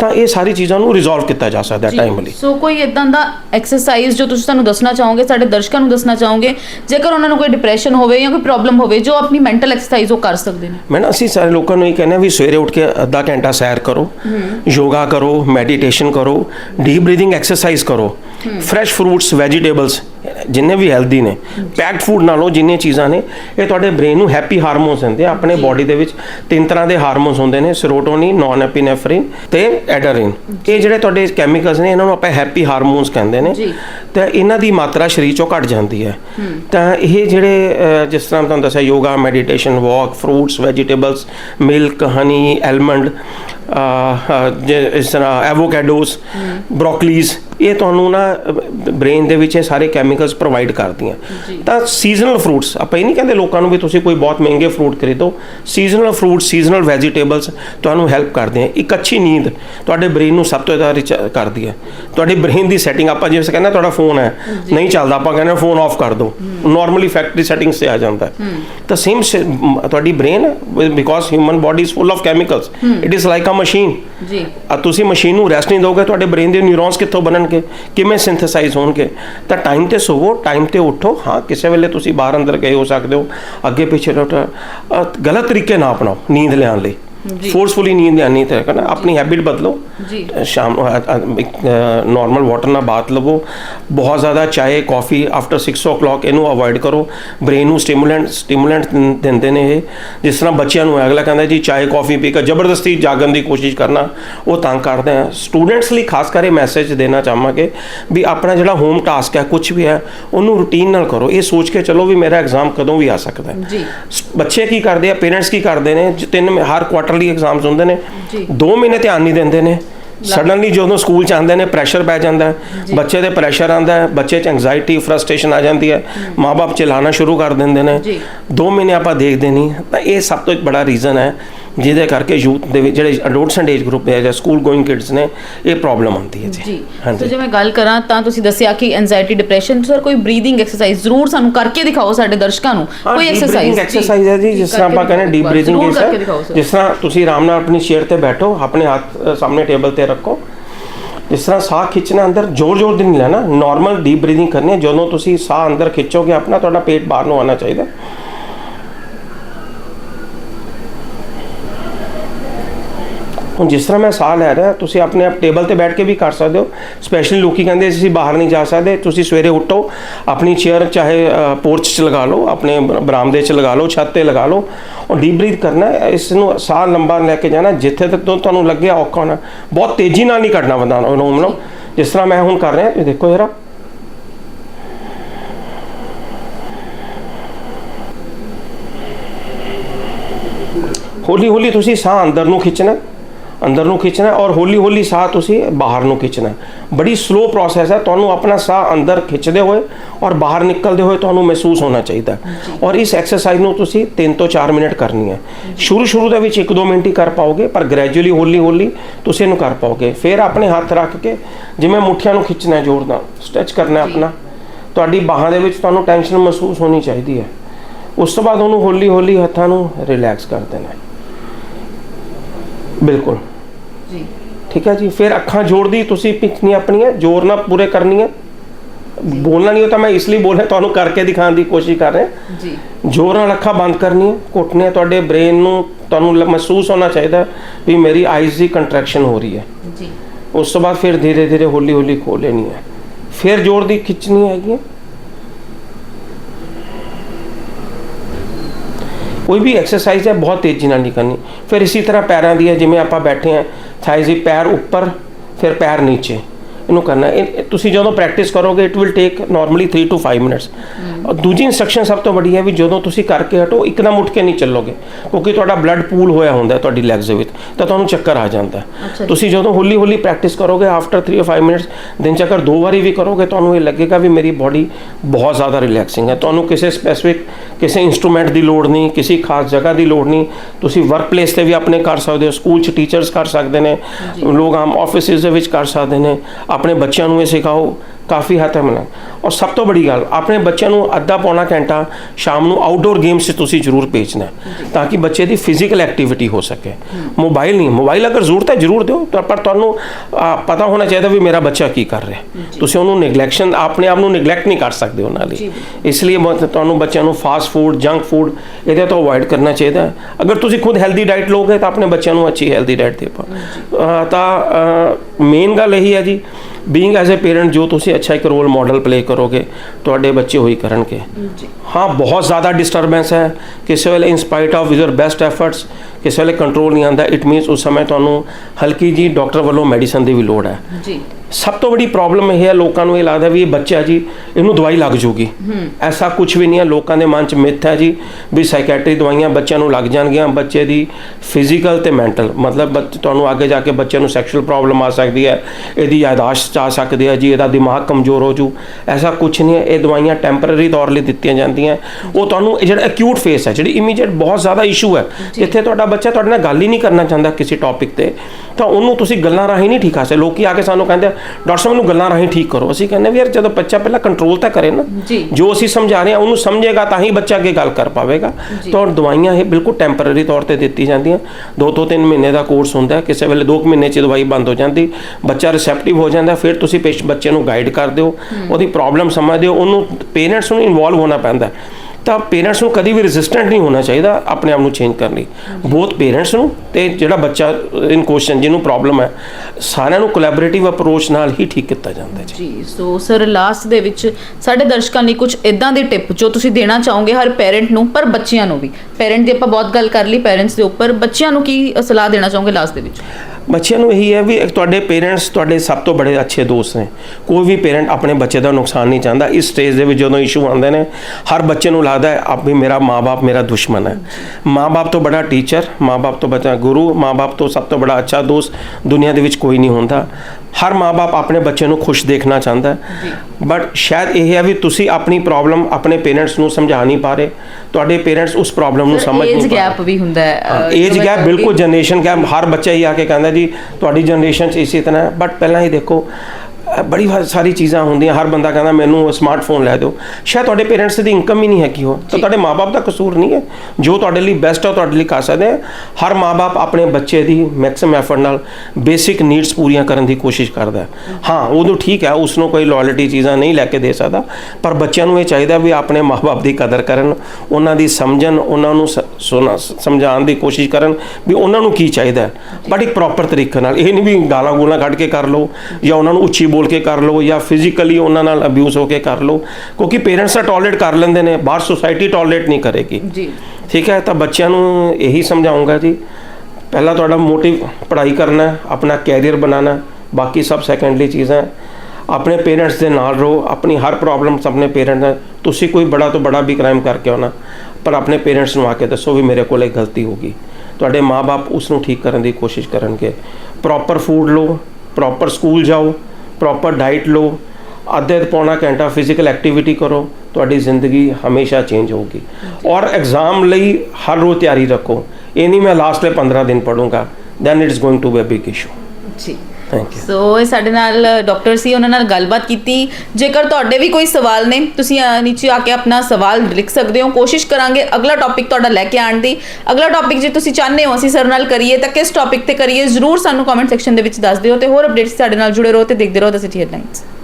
ਤਾਂ ਇਹ ਸਾਰੀ ਚੀਜ਼ਾਂ ਨੂੰ ਰਿਜ਼ੋਲਵ ਕੀਤਾ ਜਾ ਸਕਦਾ ਟਾਈਮਲੀ ਸੋ ਕੋਈ ਇਦਾਂ ਦਾ ਐਕਸਰਸਾਈਜ਼ ਜੋ ਤੁਸੀਂ ਸਾਨੂੰ ਦੱਸਣਾ ਚਾਹੋਗੇ ਸਾਡੇ ਦਰਸ਼ਕਾਂ ਨੂੰ ਦੱਸਣਾ ਚਾਹੋਗੇ ਜੇਕਰ ਉਹਨਾਂ ਨੂੰ ਕੋਈ ਡਿਪਰੈਸ਼ਨ ਹੋਵੇ ਜਾਂ ਕੋਈ ਪ੍ਰੋਬਲਮ ਹੋਵੇ ਜੋ ਆਪਣੀ ਮੈਂਟਲ ਐਕਸਰਸਾਈਜ਼ ਉਹ ਕਰ ਸਕਦੇ ਨੇ? ਮੈਂ ਨਾ ਅਸੀਂ ਸਾਰੇ ਲੋਕਾਂ ਨੂੰ ਇਹ ਕਹਿੰਦੇ ਵੀ ਸਵੇਰੇ ਉੱਠ ਕੇ ਅੱਧਾ ਘੰਟਾ ਸੈਰ ਕਰੋ ਯੋਗਾ ਕਰੋ ਮੈਡੀਟੇਸ਼ਨ ਕਰੋ ਡੀਪ ਬਰੀਥਿੰਗ ਐਕਸਰਸਾਈਜ਼ ਕਰੋ। ਫਰੈਸ਼ ਫਰੂਟਸ ਵੈਜੀਟੇਬਲਸ ਜਿੰਨੇ ਵੀ ਹੈਲਦੀ ਨੇ ਪੈਕਡ ਫੂਡ ਨਾਲੋਂ ਜਿੰਨੀਆਂ ਚੀਜ਼ਾਂ ਨੇ ਇਹ ਤੁਹਾਡੇ ਬ੍ਰੇਨ ਨੂੰ ਹੈਪੀ ਹਾਰਮੋਨਸ ਦਿੰਦੇ ਆ ਆਪਣੇ ਬਾਡੀ ਦੇ ਵਿੱਚ ਤਿੰਨ ਤਰ੍ਹਾਂ ਦੇ ਹਾਰਮੋਨਸ ਹੁੰਦੇ ਨੇ ਸਰੋਟੋਨਿਨ ਨੌਨ ਐਪੀਨੇਫ੍ਰਿਨ ਤੇ ਐਡਰੀਨ ਇਹ ਜਿਹੜੇ ਤੁਹਾਡੇ ਕੈਮੀਕਲਸ ਨੇ ਇਹਨਾਂ ਨੂੰ ਆਪਾਂ ਹੈਪੀ ਹਾਰਮੋਨਸ ਕਹਿੰਦੇ ਨੇ। ਜੀ। ਤਾਂ ਇਹਨਾਂ ਦੀ ਮਾਤਰਾ ਸਰੀਰ ਚੋਂ ਘਟ ਜਾਂਦੀ ਹੈ। ਤਾਂ ਇਹ ਜਿਹੜੇ ਜਿਸ ਤਰ੍ਹਾਂ ਤੁਹਾਨੂੰ ਦੱਸਿਆ yoga meditation walk fruits vegetables milk honey almond ਇਸ ਤਰ੍ਹਾਂ ਐਵੋਕੈਡੋਸ ਬ੍ਰੋਕਲੀਜ਼ ਇਹ ਤੁਹਾਨੂੰ ਨਾ ਬ੍ਰੇਨ ਦੇ ਵਿੱਚ ਇਹ ਸਾਰੇ ਕੈਮੀਕਲਸ ਪ੍ਰੋਵਾਈਡ ਕਰਦੀਆਂ। ਤਾਂ ਸੀਜ਼ਨਲ ਫਰੂਟਸ ਆਪਾਂ ਇਹ ਨਹੀਂ ਕਹਿੰਦੇ ਲੋਕਾਂ ਨੂੰ ਵੀ ਤੁਸੀਂ ਕੋਈ ਬਹੁਤ ਮਹਿੰਗੇ ਫਰੂਟ ਖਰੀਦੋ। ਸੀਜ਼ਨਲ ਫਰੂਟ ਸੀਜ਼ਨਲ ਵੈਜੀਟੇਬਲਸ ਤੁਹਾਨੂੰ ਹੈਲਪ ਕਰਦੇ ਆ ਇੱਕ ਅੱਛੀ ਨੀਂਦ ਤੁਹਾਡੇ ਬ੍ਰੇਨ ਨੂੰ ਸਭ ਤੋਂ ਜ਼ਿਆਦਾ ਰਿਚ ਕਰਦੀ ਹੈ। ਤੁਹਾਡੀ ਬ੍ਰੇਨ ਦੀ ਸੈਟਿੰਗ ਆਪਾਂ ਜਿਵੇਂ ਕਹਿੰਦੇ ਤੁਹਾਡਾ ਫੋਨ ਹੈ। ਨਹੀਂ ਚੱਲਦਾ ਆਪਾਂ ਕਹਿੰਦੇ ਫੋਨ ਆਫ ਕਰ ਦਿਓ ਨਾਰਮਲੀ ਫੈਕਟਰੀ ਸੈਟਿੰਗਸ ਤੇ ਆ ਜਾਂਦਾ ਤਾਂ ਸੇਮ ਤੁਹਾਡੀ brain because human body is full of chemicals it is like a machine ਜੀ। ਆ ਤੁਸੀਂ ਮਸ਼ੀਨ ਨੂੰ ਰੈਸਟ ਨਹੀਂ ਦੋਗੇ ਤੁਹਾਡੇ ਬ੍ਰੇਨ ਦੇ ਨਿਊਰੋਨਸ ਕਿੱਥੋਂ ਬਣਨਗੇ ਕਿਵੇਂ ਸਿੰਥੇਸਾਈਜ਼ ਹੋਣਗੇ? ਤਾਂ ਟਾਈਮ ਤੇ ਸੋਵੋ ਟਾਈਮ ਤੇ ਉੱਠੋ। ਹਾਂ, ਕਿਸੇ ਵੇਲੇ ਤੁਸੀਂ ਬਾਹਰ ਅੰਦਰ ਗਏ ਹੋ ਸਕਦੇ ਹੋ। ਅੱਗੇ ਪਿੱਛੇ ਰੋਟ ਗਲਤ ਤਰੀਕੇ ਨਾ ਅਪਣਾਓ ਨੀਂਦ ਲੈਣ ਲਈ। ਫੋਰਸਫੁਲੀ ਨੀਂਦ ਲੈਣੀ ਤੇ ਕਰਨਾ ਆਪਣੀ ਹੈਬਿਟ ਬਦਲੋ। ਸ਼ਾਮ ਨੂੰ ਇੱਕ ਨਾਰਮਲ ਵਾਟਰ ਨਾਲ ਬਾਤ ਲਵੋ। ਬਹੁਤ ਜ਼ਿਆਦਾ ਚਾਹ ਕਾਫੀ ਆਫਟਰ 6 o'clock ਇਹਨੂੰ ਅਵੋਇਡ ਕਰੋ। ਬ੍ਰੇਨ ਨੂੰ ਸਟਿਮੂਲੈਂਟ ਸਟਿਮੂਲੈਂਟ ਦਿੰਦੇ ਨੇ ਇਹ। ਜਿਸ ਤਰ੍ਹਾਂ ਬੱਚਿਆਂ ਨੂੰ ਅਗਲਾ ਕਹਿੰਦਾ ਜੀ ਚਾਹ ਕਾਫੀ ਪੀ ਕੇ ਜ਼ਬਰਦਸਤੀ ਜਾਗਣ ਦੀ ਕੋਸ਼ਿਸ਼ ਕਰਨਾ ਉਹ ਤੰਗ ਕਰਦੇ ਆ। ਸਟੂਡੈਂਟਸ ਲਈ ਖਾਸ ਕਰ ਇਹ ਮੈਸੇਜ ਦੇਣਾ ਚਾਹਾਂਗੇ ਵੀ ਆਪਣਾ ਜਿਹੜਾ ਹੋਮ ਟਾਸਕ ਹੈ ਕੁਝ ਵੀ ਹੈ ਉਹਨੂੰ ਰੂਟੀਨ ਨਾਲ ਕਰੋ। ਇਹ ਸੋਚ ਕੇ ਚਲੋ ਵੀ ਮੇਰਾ ਐਗਜ਼ਾਮ ਕਦੋਂ ਵੀ ਆ ਸਕਦਾ ਹੈ। ਜੀ। ਬੱਚੇ ਕੀ ਕਰਦੇ ਆ ਪੇਰੈਂਟਸ ਕੀ ਕਰਦੇ ਨੇ ਤਿੰਨ ਹਰ ਕੁਆਟਰਲੀ ਐਗਜ਼ਾਮਸ ਹੁੰਦੇ ਨੇ। ਜੀ। 2 ਮਹੀਨੇ ਧਿਆਨ ਨਹੀਂ ਦਿੰਦੇ ਨੇ। ਸਡਨਲੀ ਜਦੋਂ ਸਕੂਲ ਚ ਆਉਂਦੇ ਨੇ ਪ੍ਰੈਸ਼ਰ ਪੈ ਜਾਂਦਾ ਬੱਚੇ ਦੇ ਪ੍ਰੈਸ਼ਰ ਆਉਂਦਾ ਹੈ। ਬੱਚੇ ਚ ਐਂਗਜ਼ਾਇਟੀ ਫਰਸਟ੍ਰੇਸ਼ਨ ਆ ਜਾਂਦੀ ਹੈ। ਮਾਪੇ ਚਿਲਾਣਾ ਸ਼ੁਰੂ ਕਰ ਦਿੰਦੇ ਨੇ। ਜੀ। 2 ਮਹੀਨੇ ਆਪਾਂ ਦੇਖਦੇ ਨਹੀਂ। ਤਾਂ ਇਹ ਸਭ ਤੋਂ ਇੱਕ ਬੜਾ ਰੀਜ਼ਨ ਹੈ। ਜਿਹਦੇ ਕਰਕੇ ਯੂਥ ਦੇ ਵਿੱਚ ਜਿਹੜੇ ਅਡੋਲਟਸੈਂਟ ਏਜ ਗਰੁੱਪ ਹੈ ਜਾਂ ਸਕੂਲ ਗੋਇੰਗ ਕਿਡਸ ਨੇ ਇਹ ਪ੍ਰੋਬਲਮ ਆਉਂਦੀ ਹੈ ਜੀ। ਸੋ ਜੇ ਮੈਂ ਗੱਲ ਕਰਾਂ ਤਾਂ ਤੁਸੀਂ ਦੱਸਿਆ ਕਿ ਐਂਜ਼ਾਇਟੀ ਡਿਪਰੈਸ਼ਨ ਸਰ ਕੋਈ ਬਰੀਥਿੰਗ ਐਕਸਰਸਾਈਜ਼ ਜ਼ਰੂਰ ਸਾਨੂੰ ਕਰਕੇ ਦਿਖਾਓ ਸਾਡੇ ਦਰਸ਼ਕਾਂ ਨੂੰ। ਕੋਈ ਐਕਸਰਸਾਈਜ਼ ਐਕਸਰਸਾਈਜ਼ ਹੈ ਜੀ ਜਿਸ ਤਰ੍ਹਾਂ ਆਪਾਂ ਕਹਿੰਦੇ ਡੀਪ ਬਰੀਥਿੰਗ ਜ਼ਰੂਰ ਇਸ ਕਰਕੇ ਦਿਖਾਓ ਸਰ। ਜਿਸ ਤਰ੍ਹਾਂ ਤੁਸੀਂ ਆਰਾਮ ਨਾਲ ਆਪਣੀ ਚੇਅਰ ਤੇ ਬੈਠੋ ਆਪਣੇ ਹੱਥ ਸਾਹਮਣੇ ਟੇਬਲ ਤੇ ਰੱਖੋ। ਜਿਸ ਤਰ੍ਹਾਂ ਸਾਹ ਖਿੱਚਣਾ ਅੰਦਰ ਜ਼ੋਰ ਜ਼ੋਰ ਦੀ ਨਹੀਂ ਲੈਣਾ ਨਾਰਮਲ ਡੀਪ ਬਰੀਥਿੰਗ ਕਰਨੀ ਹੈ। ਜਦੋਂ ਤੁਸੀਂ ਸਾਹ ਅੰਦਰ ਖਿੱਚੋਗੇ ਆਪਣਾ ਤੁਹਾਡਾ ਪੇਟ ਬਾਹਰ ਨੂੰ ਆਉਣਾ ਚਾਹੀਦਾ। ਹੁਣ ਜਿਸ ਤਰ੍ਹਾਂ ਮੈਂ ਸਾਹ ਲੈ ਰਿਹਾ, ਤੁਸੀਂ ਆਪਣੇ ਆਪ ਟੇਬਲ ਤੇ ਬੈਠ ਕੇ ਵੀ ਕਰ ਸਕਦੇ ਹੋ। ਸਪੈਸ਼ਲੀ ਲੋਕੀ ਕਹਿੰਦੇ ਅਸੀਂ ਬਾਹਰ ਨਹੀਂ ਜਾ ਸਕਦੇ, ਤੁਸੀਂ ਸਵੇਰੇ ਉੱਠੋ, ਆਪਣੀ ਚੇਅਰ ਚਾਹੇ ਪੋਰਚ 'ਚ ਲਗਾ ਲਓ, ਆਪਣੇ ਬ- ਬਰਾਮਦੇ 'ਚ ਲਗਾ ਲਓ, ਛੱਤ ਤੇ ਲਗਾ ਲਓ, ਔਰ ਡੀਪ ਬਰੀਥ ਕਰਨਾ ਇਸ ਨੂੰ ਸਾਹ ਲੰਬਾ ਲੈ ਕੇ ਜਾਣਾ, ਜਿੱਥੇ ਤੱਕ ਤੁਹਾਨੂੰ ਲੱਗਿਆ ਔਖਾ ਹੋਣਾ, ਬਹੁਤ ਤੇਜ਼ੀ ਨਾਲ ਨਹੀਂ ਕੱਢਣਾ ਬੰਦਾ ਉਹਨੂੰ ਨੂੰ ਜਿਸ ਤਰ੍ਹਾਂ ਮੈਂ ਹੁਣ ਕਰ ਰਿਹਾ ਤੁਸੀਂ ਦੇਖੋ ਜਰਾ। ਹੌਲੀ ਹੌਲੀ ਤੁਸੀਂ ਸਾਹ ਅੰਦਰ ਨੂੰ ਖਿੱਚਣਾ। ਅੰਦਰ ਨੂੰ ਖਿੱਚਣਾ ਔਰ ਹੌਲੀ ਹੌਲੀ ਸਾਹ ਤੁਸੀਂ ਬਾਹਰ ਨੂੰ ਖਿੱਚਣਾ। ਬੜੀ ਸਲੋ ਪ੍ਰੋਸੈਸ ਹੈ ਤੁਹਾਨੂੰ ਆਪਣਾ ਸਾਹ ਅੰਦਰ ਖਿੱਚਦੇ ਹੋਏ ਔਰ ਬਾਹਰ ਨਿਕਲਦੇ ਹੋਏ ਤੁਹਾਨੂੰ ਮਹਿਸੂਸ ਹੋਣਾ ਚਾਹੀਦਾ। ਔਰ ਇਸ ਐਕਸਰਸਾਈਜ਼ ਨੂੰ ਤੁਸੀਂ 3 ਤੋਂ 4 ਮਿੰਟ ਕਰਨੀ ਹੈ। ਸ਼ੁਰੂ ਸ਼ੁਰੂ ਦੇ ਵਿੱਚ 1-2 ਮਿੰਟ ਹੀ ਕਰ ਪਾਓਗੇ ਪਰ ਗ੍ਰੈਜੂਅਲੀ ਹੌਲੀ ਹੌਲੀ ਤੁਸੀਂ ਇਹਨੂੰ ਕਰ ਪਾਓਗੇ। ਫਿਰ ਆਪਣੇ ਹੱਥ ਰੱਖ ਕੇ ਜਿਵੇਂ ਮੁੱਠੀਆਂ ਨੂੰ ਖਿੱਚਣਾ ਜ਼ੋਰ ਨਾਲ ਸਟ੍ਰੈਚ ਕਰਨਾ ਆਪਣਾ ਤੁਹਾਡੀ ਬਾਹਾਂ ਦੇ ਵਿੱਚ ਤੁਹਾਨੂੰ ਟੈਨਸ਼ਨ ਮਹਿਸੂਸ ਹੋਣੀ ਚਾਹੀਦੀ ਹੈ। ਉਸ ਤੋਂ ਬਾਅਦ ਉਹਨੂੰ ਹੌਲੀ ਹੌਲੀ ਹੱਥਾਂ ਨੂੰ ਰਿਲੈਕਸ ਕਰ ਦੇਣਾ ਹੈ। ਬਿਲਕੁਲ। ਜੀ। ਠੀਕ ਹੈ ਜੀ ਫਿਰ ਅੱਖਾਂ ਜੋੜਦੀ ਤੁਸੀਂ ਪਿੱਛਣੀ ਆਪਣੀਆਂ ਜ਼ੋਰ ਨਾਲ ਪੂਰੇ ਕਰਨੀਆਂ। ਬੋਲਣਾ ਨਹੀਂ ਹੋ ਤਾਂ ਮੈਂ ਇਸ ਲਈ ਬੋਲ ਰਿਹਾ ਤੁਹਾਨੂੰ ਕਰਕੇ ਦਿਖਾਉਣ ਦੀ ਕੋਸ਼ਿਸ਼ ਕਰ ਰਿਹਾ। ਜੀ। ਜ਼ੋਰ ਨਾਲ ਅੱਖਾਂ ਬੰਦ ਕਰਨੀਆਂ ਘੁੱਟਣੀਆਂ ਤੁਹਾਡੇ ਬ੍ਰੇਨ ਨੂੰ ਤੁਹਾਨੂੰ ਮਹਿਸੂਸ ਹੋਣਾ ਚਾਹੀਦਾ ਵੀ ਮੇਰੀ ਆਈਜ਼ ਦੀ ਕੰਟਰੈਕਸ਼ਨ ਹੋ ਰਹੀ ਹੈ। ਜੀ। ਉਸ ਤੋਂ ਬਾਅਦ ਫਿਰ ਧੀਰੇ ਧੀਰੇ ਹੌਲੀ ਹੌਲੀ ਖੋਲ ਲੈਣੀ ਹੈ। ਫਿਰ ਜ਼ੋਰ ਦੀ ਖਿੱਚਣੀ ਹੈਗੀ ਹੈ ਕੋਈ ਵੀ ਐਕਸਰਸਾਈਜ਼ ਹੈ ਬਹੁਤ ਤੇਜ਼ੀ ਨਾਲ ਨਹੀਂ ਕਰਨੀ। ਫਿਰ ਇਸੇ ਤਰ੍ਹਾਂ ਪੈਰਾਂ ਦੀ ਹੈ ਜਿਵੇਂ ਆਪਾਂ ਬੈਠੇ ਹਾਂ ਥਾਈਜ਼ ਦੀ ਪੈਰ ਉੱਪਰ ਫਿਰ ਪੈਰ ਨੀਚੇ। ਇਹਨੂੰ ਕਰਨਾ ਤੁਸੀਂ ਜਦੋਂ ਪ੍ਰੈਕਟਿਸ ਕਰੋਗੇ it will take normally 3 to 5 minutes ਦੂਜੀ ਇਨਸਟਰਕਸ਼ਨ ਸਭ ਤੋਂ ਵੱਡੀ ਹੈ ਵੀ ਜਦੋਂ ਤੁਸੀਂ ਕਰਕੇ ਹਟੋ ਇੱਕਦਮ ਉੱਠ ਕੇ ਨਹੀਂ ਚੱਲੋਗੇ। ਕਿਉਂਕਿ ਤੁਹਾਡਾ ਬਲੱਡ ਪੂਲ ਹੋਇਆ ਹੁੰਦਾ ਤੁਹਾਡੀ ਲੈਗਸ ਦੇ ਵਿੱਚ ਤਾਂ ਤੁਹਾਨੂੰ ਚੱਕਰ ਆ ਜਾਂਦਾ। ਤੁਸੀਂ ਜਦੋਂ ਹੌਲੀ ਹੌਲੀ ਪ੍ਰੈਕਟਿਸ ਕਰੋਗੇ ਆਫਟਰ 3 or 5 ਮਿੰਟਸ ਦਿਨ ਚ ਅਗਰ ਦੋ ਵਾਰੀ ਵੀ ਕਰੋਗੇ ਤੁਹਾਨੂੰ ਇਹ ਲੱਗੇਗਾ ਵੀ ਮੇਰੀ ਬਾਡੀ ਬਹੁਤ ਜ਼ਿਆਦਾ ਰਿਲੈਕਸਿੰਗ ਹੈ। ਤੁਹਾਨੂੰ ਕਿਸੇ ਸਪੈਸਿਫਿਕ ਕਿਸੇ ਇਨਸਟਰੂਮੈਂਟ ਦੀ ਲੋੜ ਨਹੀਂ ਕਿਸੇ ਖਾਸ ਜਗ੍ਹਾ ਦੀ ਲੋੜ ਨਹੀਂ। ਤੁਸੀਂ ਵਰਕ ਪਲੇਸ ਤੇ ਵੀ ਆਪਣੇ ਕਰ ਸਕਦੇ ਹੋ ਸਕੂਲ ਚ ਟੀਚਰਸ ਕਰ ਸਕਦੇ ਨੇ ਲੋਕ ਆਮ ਆਫਿਸਿਸ ਦੇ ਵਿੱਚ ਕਰ ਸਕਦੇ ਨੇ। ਆਪਣੇ ਬੱਚਿਆਂ ਨੂੰ ਇਹ ਸਿਖਾਓ। ਕਾਫੀ ਹੱਦ ਤੱਕ ਮਿਲਣ ਔਰ ਸਭ ਤੋਂ ਬੜੀ ਗੱਲ ਆਪਣੇ ਬੱਚਿਆਂ ਨੂੰ ਅੱਧਾ ਪੌਣਾ ਘੰਟਾ ਸ਼ਾਮ ਨੂੰ ਆਊਟਡੋਰ ਗੇਮਸ 'ਚ ਤੁਸੀਂ ਜ਼ਰੂਰ ਭੇਜਣਾ ਤਾਂ ਕਿ ਬੱਚੇ ਦੀ ਫਿਜ਼ੀਕਲ ਐਕਟੀਵਿਟੀ ਹੋ ਸਕੇ। ਮੋਬਾਈਲ ਨਹੀਂ ਮੋਬਾਈਲ ਅਗਰ ਜ਼ਰੂਰਤ ਹੈ ਜ਼ਰੂਰ ਦਿਓ ਪਰ ਤੁਹਾਨੂੰ ਪਤਾ ਹੋਣਾ ਚਾਹੀਦਾ ਵੀ ਮੇਰਾ ਬੱਚਾ ਕੀ ਕਰ ਰਿਹਾ। ਤੁਸੀਂ ਉਹਨੂੰ ਨਿਗਲੈਕਸ਼ਨ ਆਪਣੇ ਆਪ ਨੂੰ ਨਿਗਲੈਕਟ ਨਹੀਂ ਕਰ ਸਕਦੇ ਉਹਨਾਂ ਲਈ ਇਸ ਲਈ ਤੁਹਾਨੂੰ ਬੱਚਿਆਂ ਨੂੰ ਫਾਸਟ ਫੂਡ ਜੰਕ ਫੂਡ ਇਹਦੇ ਤੋਂ ਅਵੋਇਡ ਕਰਨਾ ਚਾਹੀਦਾ ਹੈ। ਅਗਰ ਤੁਸੀਂ ਖੁਦ ਹੈਲਦੀ ਡਾਈਟ ਲਓਗੇ ਤਾਂ ਆਪਣੇ ਬੱਚਿਆਂ ਨੂੰ ਅੱਛੀ ਹੈਲਦੀ ਡਾਈਟ ਦੇ ਅ, ਤਾਂ ਮੇਨ ਗੱਲ ਇਹੀ ਹੈ ਜੀ ਬੀਇੰਗ ਐਜ਼ ਅ ਪੇਰੈਂਟ ਜੋ ਤੁਸੀਂ ਅੱਛਾ ਇੱਕ ਰੋਲ ਮਾਡਲ ਪਲੇ ਕਰੋਗੇ ਤੁਹਾਡੇ ਬੱਚੇ ਹੋਈ ਕਰਨਗੇ। ਜੀ। ਹਾਂ ਬਹੁਤ ਜ਼ਿਆਦਾ ਡਿਸਟਰਬੈਂਸ ਹੈ। ਕਿਸੇ ਵੇਲੇ in spite of your best efforts ਕਿਸੇ ਵੇਲੇ ਕੰਟਰੋਲ ਨਹੀਂ ਆਉਂਦਾ ਇਟ ਮੀਨਸ ਉਸ ਸਮੇਂ ਤੁਹਾਨੂੰ ਹਲਕੀ ਜੀ ਡਾਕਟਰ ਵੱਲੋਂ ਮੈਡੀਸਨ ਦੀ ਵੀ ਲੋੜ ਹੈ। ਜੀ। ਸਭ ਤੋਂ ਵੱਡੀ ਪ੍ਰੋਬਲਮ ਇਹ ਹੈ ਲੋਕਾਂ ਨੂੰ ਇਹ ਲੱਗਦਾ ਵੀ ਇਹ ਬੱਚਾ ਜੀ ਇਹਨੂੰ ਦਵਾਈ ਲੱਗ ਜੂਗੀ। ਐਸਾ ਕੁਝ ਵੀ ਨਹੀਂ ਹੈ ਲੋਕਾਂ ਦੇ ਮਨ 'ਚ ਮਿੱਥ ਹੈ ਜੀ ਵੀ ਸਾਈਕੈਟਰੀ ਦਵਾਈਆਂ ਬੱਚਿਆਂ ਨੂੰ ਲੱਗ ਜਾਣਗੀਆਂ ਬੱਚੇ ਦੀ ਫਿਜ਼ੀਕਲ ਤੇ ਮੈਂਟਲ ਮਤਲਬ ਤੁਹਾਨੂੰ ਅੱਗੇ ਜਾ ਕੇ ਬੱਚੇ ਨੂੰ ਸੈਕਸ਼ੂਅਲ ਪ੍ਰੋਬਲਮ ਆ ਸਕਦੀ ਹੈ ਇਹਦੀ ਯਾਦਾਸ਼ਤ ਆ ਸਕਦੀ ਹੈ ਜੀ ਇਹਦਾ ਦਿਮਾਗ ਕਮਜ਼ੋਰ ਹੋ ਜੂ। ਐਸਾ ਕੁਝ ਨਹੀਂ ਹੈ ਇਹ ਦਵਾਈਆਂ ਟੈਂਪਰੇਰੀ ਤੌਰ ਲਈ ਦਿੱਤੀਆਂ ਜਾਂਦੀਆਂ। ਉਹ ਤੁਹਾਨੂੰ ਇਹ ਜਿਹੜਾ ਅਕਿਊਟ ਫੇਸ ਹੈ ਜਿਹੜੀ ਇਮੀਡੀਏਟ ਬਹੁਤ ਜ਼ਿਆਦਾ ਇਸ਼ੂ ਹੈ ਜਿੱਥੇ ਤੁਹਾਡਾ ਬੱਚਾ ਤੁਹਾਡੇ ਨਾਲ ਗੱਲ ਹੀ ਨਹੀਂ ਕਰਨਾ ਚਾਹੁੰਦਾ ਕਿਸੇ ਟੌਪਿਕ ਤੇ ਤਾਂ ਉਹਨੂੰ ਤੁਸੀਂ ਗੱਲਾਂ ਰਾਹੀਂ ਨਹੀਂ ਠੀਕ ਕਰ ਸਕਦੇ। ਲੋਕੀ ਆ ਕੇ ਸਾਨੂੰ ਕਹਿੰਦੇ ਆ, ਡਾਕਟਰ ਸਾਹਿਬ ਮੈਨੂੰ ਗੱਲਾਂ ਰਾਹੀਂ ਠੀਕ ਕਰੋ। ਅਸੀਂ ਕਹਿੰਦੇ ਵੀ ਯਾਰ ਜਦੋਂ ਬੱਚਾ ਪਹਿਲਾਂ ਕੰਟਰੋਲ ਤਾਂ ਕਰੇ ਨਾ ਜੀ। ਅਸੀਂ ਸਮਝਾ ਰਹੇ ਹਾਂ ਉਹਨੂੰ ਸਮਝੇਗਾ ਤਾਂ ਹੀ ਬੱਚਾ ਅੱਗੇ ਗੱਲ ਕਰ ਪਾਵੇਗਾ। ਤਾਂ ਦਵਾਈਆਂ ਇਹ ਬਿਲਕੁਲ ਟੈਂਪਰੇਰੀ ਤੌਰ ਤੇ ਦਿੱਤੀ ਜਾਂਦੀਆਂ। ਦੋ ਤੋਂ ਤਿੰਨ ਮਹੀਨੇ ਦਾ ਕੋਰਸ ਹੁੰਦਾ ਕਿਸੇ ਵੇਲੇ 2 ਮਹੀਨੇ 'ਚ ਦਵਾਈ ਬੰਦ ਹੋ ਜਾਂਦੀ। ਬੱਚਾ ਰਿਸੈਪਟਿਵ ਹੋ ਜਾਂਦਾ ਫਿਰ ਤੁਸੀਂ ਪੇਸ਼ ਬੱਚੇ ਨੂੰ ਗਾਈਡ ਕਰਦੇ ਹੋ। ਉਹਦੀ ਪ੍ਰੋਬਲਮ ਸਮਝਦੇ ਹੋ ਉਹਨੂੰ ਪੇਰੈਂਟਸ ਨੂੰ ਇਨਵੋਲਵ ਹੋਣਾ ਪੈਂਦਾ। ਤਾਂ ਪੇਰੈਂਟਸ ਨੂੰ ਕਦੀ ਵੀ ਰੈਜ਼ਿਸਟੈਂਟ ਨਹੀਂ ਹੋਣਾ ਚਾਹੀਦਾ ਆਪਣੇ ਆਪ ਨੂੰ ਚੇਂਜ ਕਰਨ ਲਈ। ਬਹੁਤ ਪੇਰੈਂਟਸ ਨੂੰ ਤੇ ਜਿਹੜਾ ਬੱਚਾ ਇਨ ਕੁਐਸਚਨ ਜਿਹਨੂੰ ਪ੍ਰੋਬਲਮ ਹੈ, ਸਾਰਿਆਂ ਨੂੰ ਕੋਲੈਬੋਰੇਟਿਵ ਅਪਰੋਚ ਨਾਲ ਹੀ ਠੀਕ ਕੀਤਾ ਜਾਂਦਾ ਹੈ ਜੀ। ਸੋ ਸਰ ਲਾਸਟ ਦੇ ਵਿੱਚ ਸਾਡੇ ਦਰਸ਼ਕਾਂ ਲਈ ਕੁਝ ਇਦਾਂ ਦੇ ਟਿਪ ਜੋ ਤੁਸੀਂ ਦੇਣਾ ਚਾਹੋਗੇ ਹਰ ਪੇਰੈਂਟ ਨੂੰ, ਪਰ ਬੱਚਿਆਂ ਨੂੰ ਵੀ। ਪੈਰੈਂਟ ਦੀ ਆਪਾਂ ਬਹੁਤ ਗੱਲ ਕਰ ਲਈ ਪੇਰੈਂਟਸ ਦੇ ਉੱਪਰ। ਬੱਚਿਆਂ ਨੂੰ ਕੀ ਸਲਾਹ ਦੇਣਾ ਚਾਹੋਗੇ ਲਾਸਟ ਦੇ ਵਿੱਚ? ਬੱਚਿਆਂ ਨੂੰ ਇਹੀ ਹੈ ਵੀ ਤੁਹਾਡੇ ਪੇਰੈਂਟਸ ਤੁਹਾਡੇ ਸਭ ਤੋਂ ਬੜੇ ਅੱਛੇ ਦੋਸਤ ਨੇ। ਕੋਈ ਵੀ ਪੇਰੈਂਟ ਆਪਣੇ ਬੱਚੇ ਦਾ ਨੁਕਸਾਨ ਨਹੀਂ ਚਾਹੁੰਦਾ। ਇਸ ਸਟੇਜ ਦੇ ਵਿੱਚ ਜਦੋਂ ਇਸ਼ੂ ਆਉਂਦੇ ਨੇ ਹਰ ਬੱਚੇ ਨੂੰ ਲੱਗਦਾ ਹੈ ਆਪ ਵੀ ਮੇਰਾ ਮਾਪੇ ਮੇਰਾ ਦੁਸ਼ਮਣ ਹੈ। ਮਾਪੇ ਤੋਂ ਬੜਾ ਟੀਚਰ ਮਾਪੇ ਤੋਂ ਬੜਾ ਗੁਰੂ ਮਾਪੇ ਤੋਂ ਸਭ ਤੋਂ ਬੜਾ ਅੱਛਾ ਦੋਸਤ ਦੁਨੀਆ ਦੇ ਵਿੱਚ ਕੋਈ ਨਹੀਂ ਹੁੰਦਾ। ਹਰ ਮਾਪੇ ਆਪਣੇ ਬੱਚੇ ਨੂੰ ਖੁਸ਼ ਦੇਖਣਾ ਚਾਹੁੰਦਾ ਹੈ। ਬਟ ਸ਼ਾਇਦ ਇਹ ਹੈ ਵੀ ਤੁਸੀਂ ਆਪਣੀ ਪ੍ਰੋਬਲਮ ਆਪਣੇ ਪੇਰੈਂਟਸ ਨੂੰ ਸਮਝਾ ਨਹੀਂ ਪਾ ਰਹੇ। ਤੁਹਾਡੇ ਪੇਰੈਂਟਸ ਉਸ ਪ੍ਰੋਬਲਮ ਨੂੰ ਸਮਝ ਏਜ ਨਹੀਂ ਪਾ ਰਹੇ। ਗੈਪ ਵੀ ਹੁੰਦਾ ਹੈ। ਏਜ ਗੈਪ ਬਿਲਕੁਲ ਜਨਰੇਸ਼ਨ ਗੈਪ ਹਰ ਬੱਚਾ ਹੀ ਆ ਕੇ ਕਹਿੰਦਾ ਜੀ ਤੁਹਾਡੀ ਜਨਰੇਸ਼ਨ 'ਚ ਇਸੇ ਤਰ੍ਹਾਂ ਬਟ ਪਹਿਲਾਂ ਹੀ ਦੇਖੋ ਬੜੀ ਸਾਰੀ ਚੀਜ਼ਾਂ ਹੁੰਦੀਆਂ। ਹਰ ਬੰਦਾ ਕਹਿੰਦਾ ਮੈਨੂੰ ਸਮਾਰਟਫੋਨ ਲੈ ਦਿਓ। ਸ਼ਾਇਦ ਤੁਹਾਡੇ ਪੇਰੈਂਟਸ ਦੀ ਇਨਕਮ ਹੀ ਨਹੀਂ ਹੈ ਕਿ ਉਹ। ਤਾਂ ਤੁਹਾਡੇ ਮਾਪੇ ਦਾ ਕਸੂਰ ਨਹੀਂ ਹੈ। ਜੋ ਤੁਹਾਡੇ ਲਈ ਬੈਸਟ ਹੈ ਤੁਹਾਡੇ ਲਈ ਕਰ ਸਕਦੇ ਹੈ ਹਰ ਮਾਪੇ ਆਪਣੇ ਬੱਚੇ ਦੀ ਮੈਕਸਿਮਮ ਐਫਰਟ ਨਾਲ ਬੇਸਿਕ ਨੀਡਸ ਪੂਰੀਆਂ ਕਰਨ ਦੀ ਕੋਸ਼ਿਸ਼ ਕਰਦਾ ਹੈ। ਹਾਂ ਉਦੋਂ ਠੀਕ ਹੈ ਉਸ ਨੂੰ ਕੋਈ ਲਾਇਲਟੀ ਚੀਜ਼ਾਂ ਨਹੀਂ ਲੈ ਕੇ ਦੇ ਸਕਦਾ। ਪਰ ਬੱਚਿਆਂ ਨੂੰ ਇਹ ਚਾਹੀਦਾ ਵੀ ਆਪਣੇ ਮਾਪੇ ਦੀ ਕਦਰ ਕਰਨ ਉਹਨਾਂ ਦੀ ਸਮਝਣ ਉਹਨਾਂ ਨੂੰ ਸਮਝਾਉਣ ਦੀ ਕੋਸ਼ਿਸ਼ ਕਰਨ ਵੀ ਉਹਨਾਂ ਨੂੰ ਕੀ ਚਾਹੀਦਾ ਹੈ। ਬਟ ਇੱਕ ਪ੍ਰੋਪਰ ਤਰੀਕੇ ਨਾਲ। ਇਹ ਨਹੀਂ ਵੀ ਗਾਲਾਂ ਗੂਲਾਂ ਕੱਢ ਕੇ ਕਰ ਲਓ ਜਾਂ ਉਹਨਾਂ ਨੂੰ ਉੱਚੀ ਬੋਲ ਕੇ ਕਰ ਲਓ ਜਾਂ ਫਿਜ਼ੀਕਲੀ ਉਹਨਾਂ ਨਾਲ ਅਬਿਊਜ਼ ਹੋ ਕੇ ਕਰ ਲਓ ਕਿਉਂਕਿ ਪੇਰੈਂਟਸ ਤਾਂ ਟੋਲਰੇਟ ਕਰ ਲੈਂਦੇ ਨੇ ਬਾਹਰ ਸੁਸਾਇਟੀ ਟੋਲਰੇਟ ਨਹੀਂ ਕਰੇਗੀ। ਜੀ। ਠੀਕ ਹੈ ਤਾਂ ਬੱਚਿਆਂ ਨੂੰ ਇਹੀ ਸਮਝਾਉਂਗਾ ਜੀ ਪਹਿਲਾਂ ਤੁਹਾਡਾ ਮੋਟਿਵ ਪੜ੍ਹਾਈ ਕਰਨਾ ਹੈ, ਆਪਣਾ ਕੈਰੀਅਰ ਬਣਾਉਣਾ ਬਾਕੀ ਸਭ ਸੈਕੰਡਰੀ ਚੀਜ਼ਾਂ। ਆਪਣੇ ਪੇਰੈਂਟਸ ਦੇ ਨਾਲ ਰਹੋ ਆਪਣੀ ਹਰ ਪ੍ਰੋਬਲਮ ਆਪਣੇ ਪੇਰੈਂਟਸ ਨਾਲ ਤੁਸੀਂ ਕੋਈ ਬੜਾ ਤੋਂ ਬੜਾ ਵੀ ਕ੍ਰਾਈਮ ਕਰਕੇ ਆਉਣਾ ਪਰ ਆਪਣੇ ਪੇਰੈਂਟਸ ਨੂੰ ਆ ਕੇ ਦੱਸੋ ਵੀ ਮੇਰੇ ਕੋਲ ਇਹ ਗਲਤੀ ਹੋ ਗਈ। ਤੁਹਾਡੇ ਮਾਪੇ ਉਸ ਨੂੰ ਠੀਕ ਕਰਨ ਦੀ ਕੋਸ਼ਿਸ਼ ਕਰਨਗੇ। ਪ੍ਰੋਪਰ ਫੂਡ ਲਓ ਪ੍ਰੋਪਰ ਸਕੂਲ ਜਾਓ ਪ੍ਰੋਪਰ ਡਾਈਟ ਲਓ, ਅੱਧੇ ਤੋਂ ਪੌਣਾ ਘੰਟਾ ਫਿਜ਼ੀਕਲ ਐਕਟੀਵਿਟੀ ਕਰੋ, ਤੁਹਾਡੀ ਜ਼ਿੰਦਗੀ ਹਮੇਸ਼ਾ ਚੇਂਜ ਹੋਊਗੀ। ਔਰ ਐਗਜ਼ਾਮ ਲਈ ਹਰ ਰੋਜ਼ ਤਿਆਰੀ ਰੱਖੋ। ਇਹ ਨਹੀਂ ਮੈਂ ਲਾਸਟ ਦੇ 15 ਦਿਨ ਪੜੂੰਗਾ then it's going to be a big issue ਜੀ। ਥੈਂਕ ਯੂ ਸੋ ਇਹ ਸਾਡੇ ਨਾਲ ਡਾਕਟਰ ਸੀ ਉਹਨਾਂ ਨਾਲ ਗੱਲਬਾਤ ਕੀਤੀ। ਜੇਕਰ ਤੁਹਾਡੇ ਵੀ ਕੋਈ ਸਵਾਲ ਨੇ ਤੁਸੀਂ ਅਹ, ਨੀਚੇ ਆ ਕੇ ਆਪਣਾ ਸਵਾਲ ਲਿਖ ਸਕਦੇ ਹੋ। ਕੋਸ਼ਿਸ਼ ਕਰਾਂਗੇ ਅਗਲਾ ਟੌਪਿਕ ਤੁਹਾਡਾ ਲੈ ਕੇ ਆਉਣ ਦੀ। ਅਗਲਾ ਟੌਪਿਕ ਜੇ ਤੁਸੀਂ ਚਾਹੁੰਦੇ ਹੋ ਅਸੀਂ ਸਰ ਨਾਲ ਕਰੀਏ ਤਾਂ ਕਿਸ ਟੌਪਿਕ ਤੇ ਕਰੀਏ ਜ਼ਰੂਰ ਸਾਨੂੰ ਕਮੈਂਟ ਸੈਕਸ਼ਨ ਦੇ ਵਿੱਚ ਦੱਸ ਦਿਓ ਤੇ ਹੋਰ ਅਪਡੇਟਸ ਸਾਡੇ ਨਾਲ ਜੁੜੇ ਰਹੋ ਤੇ ਦੇਖਦੇ ਰਹੋ ਦ ਸਿਟੀ ਹੈਡਲਾਈਨਸ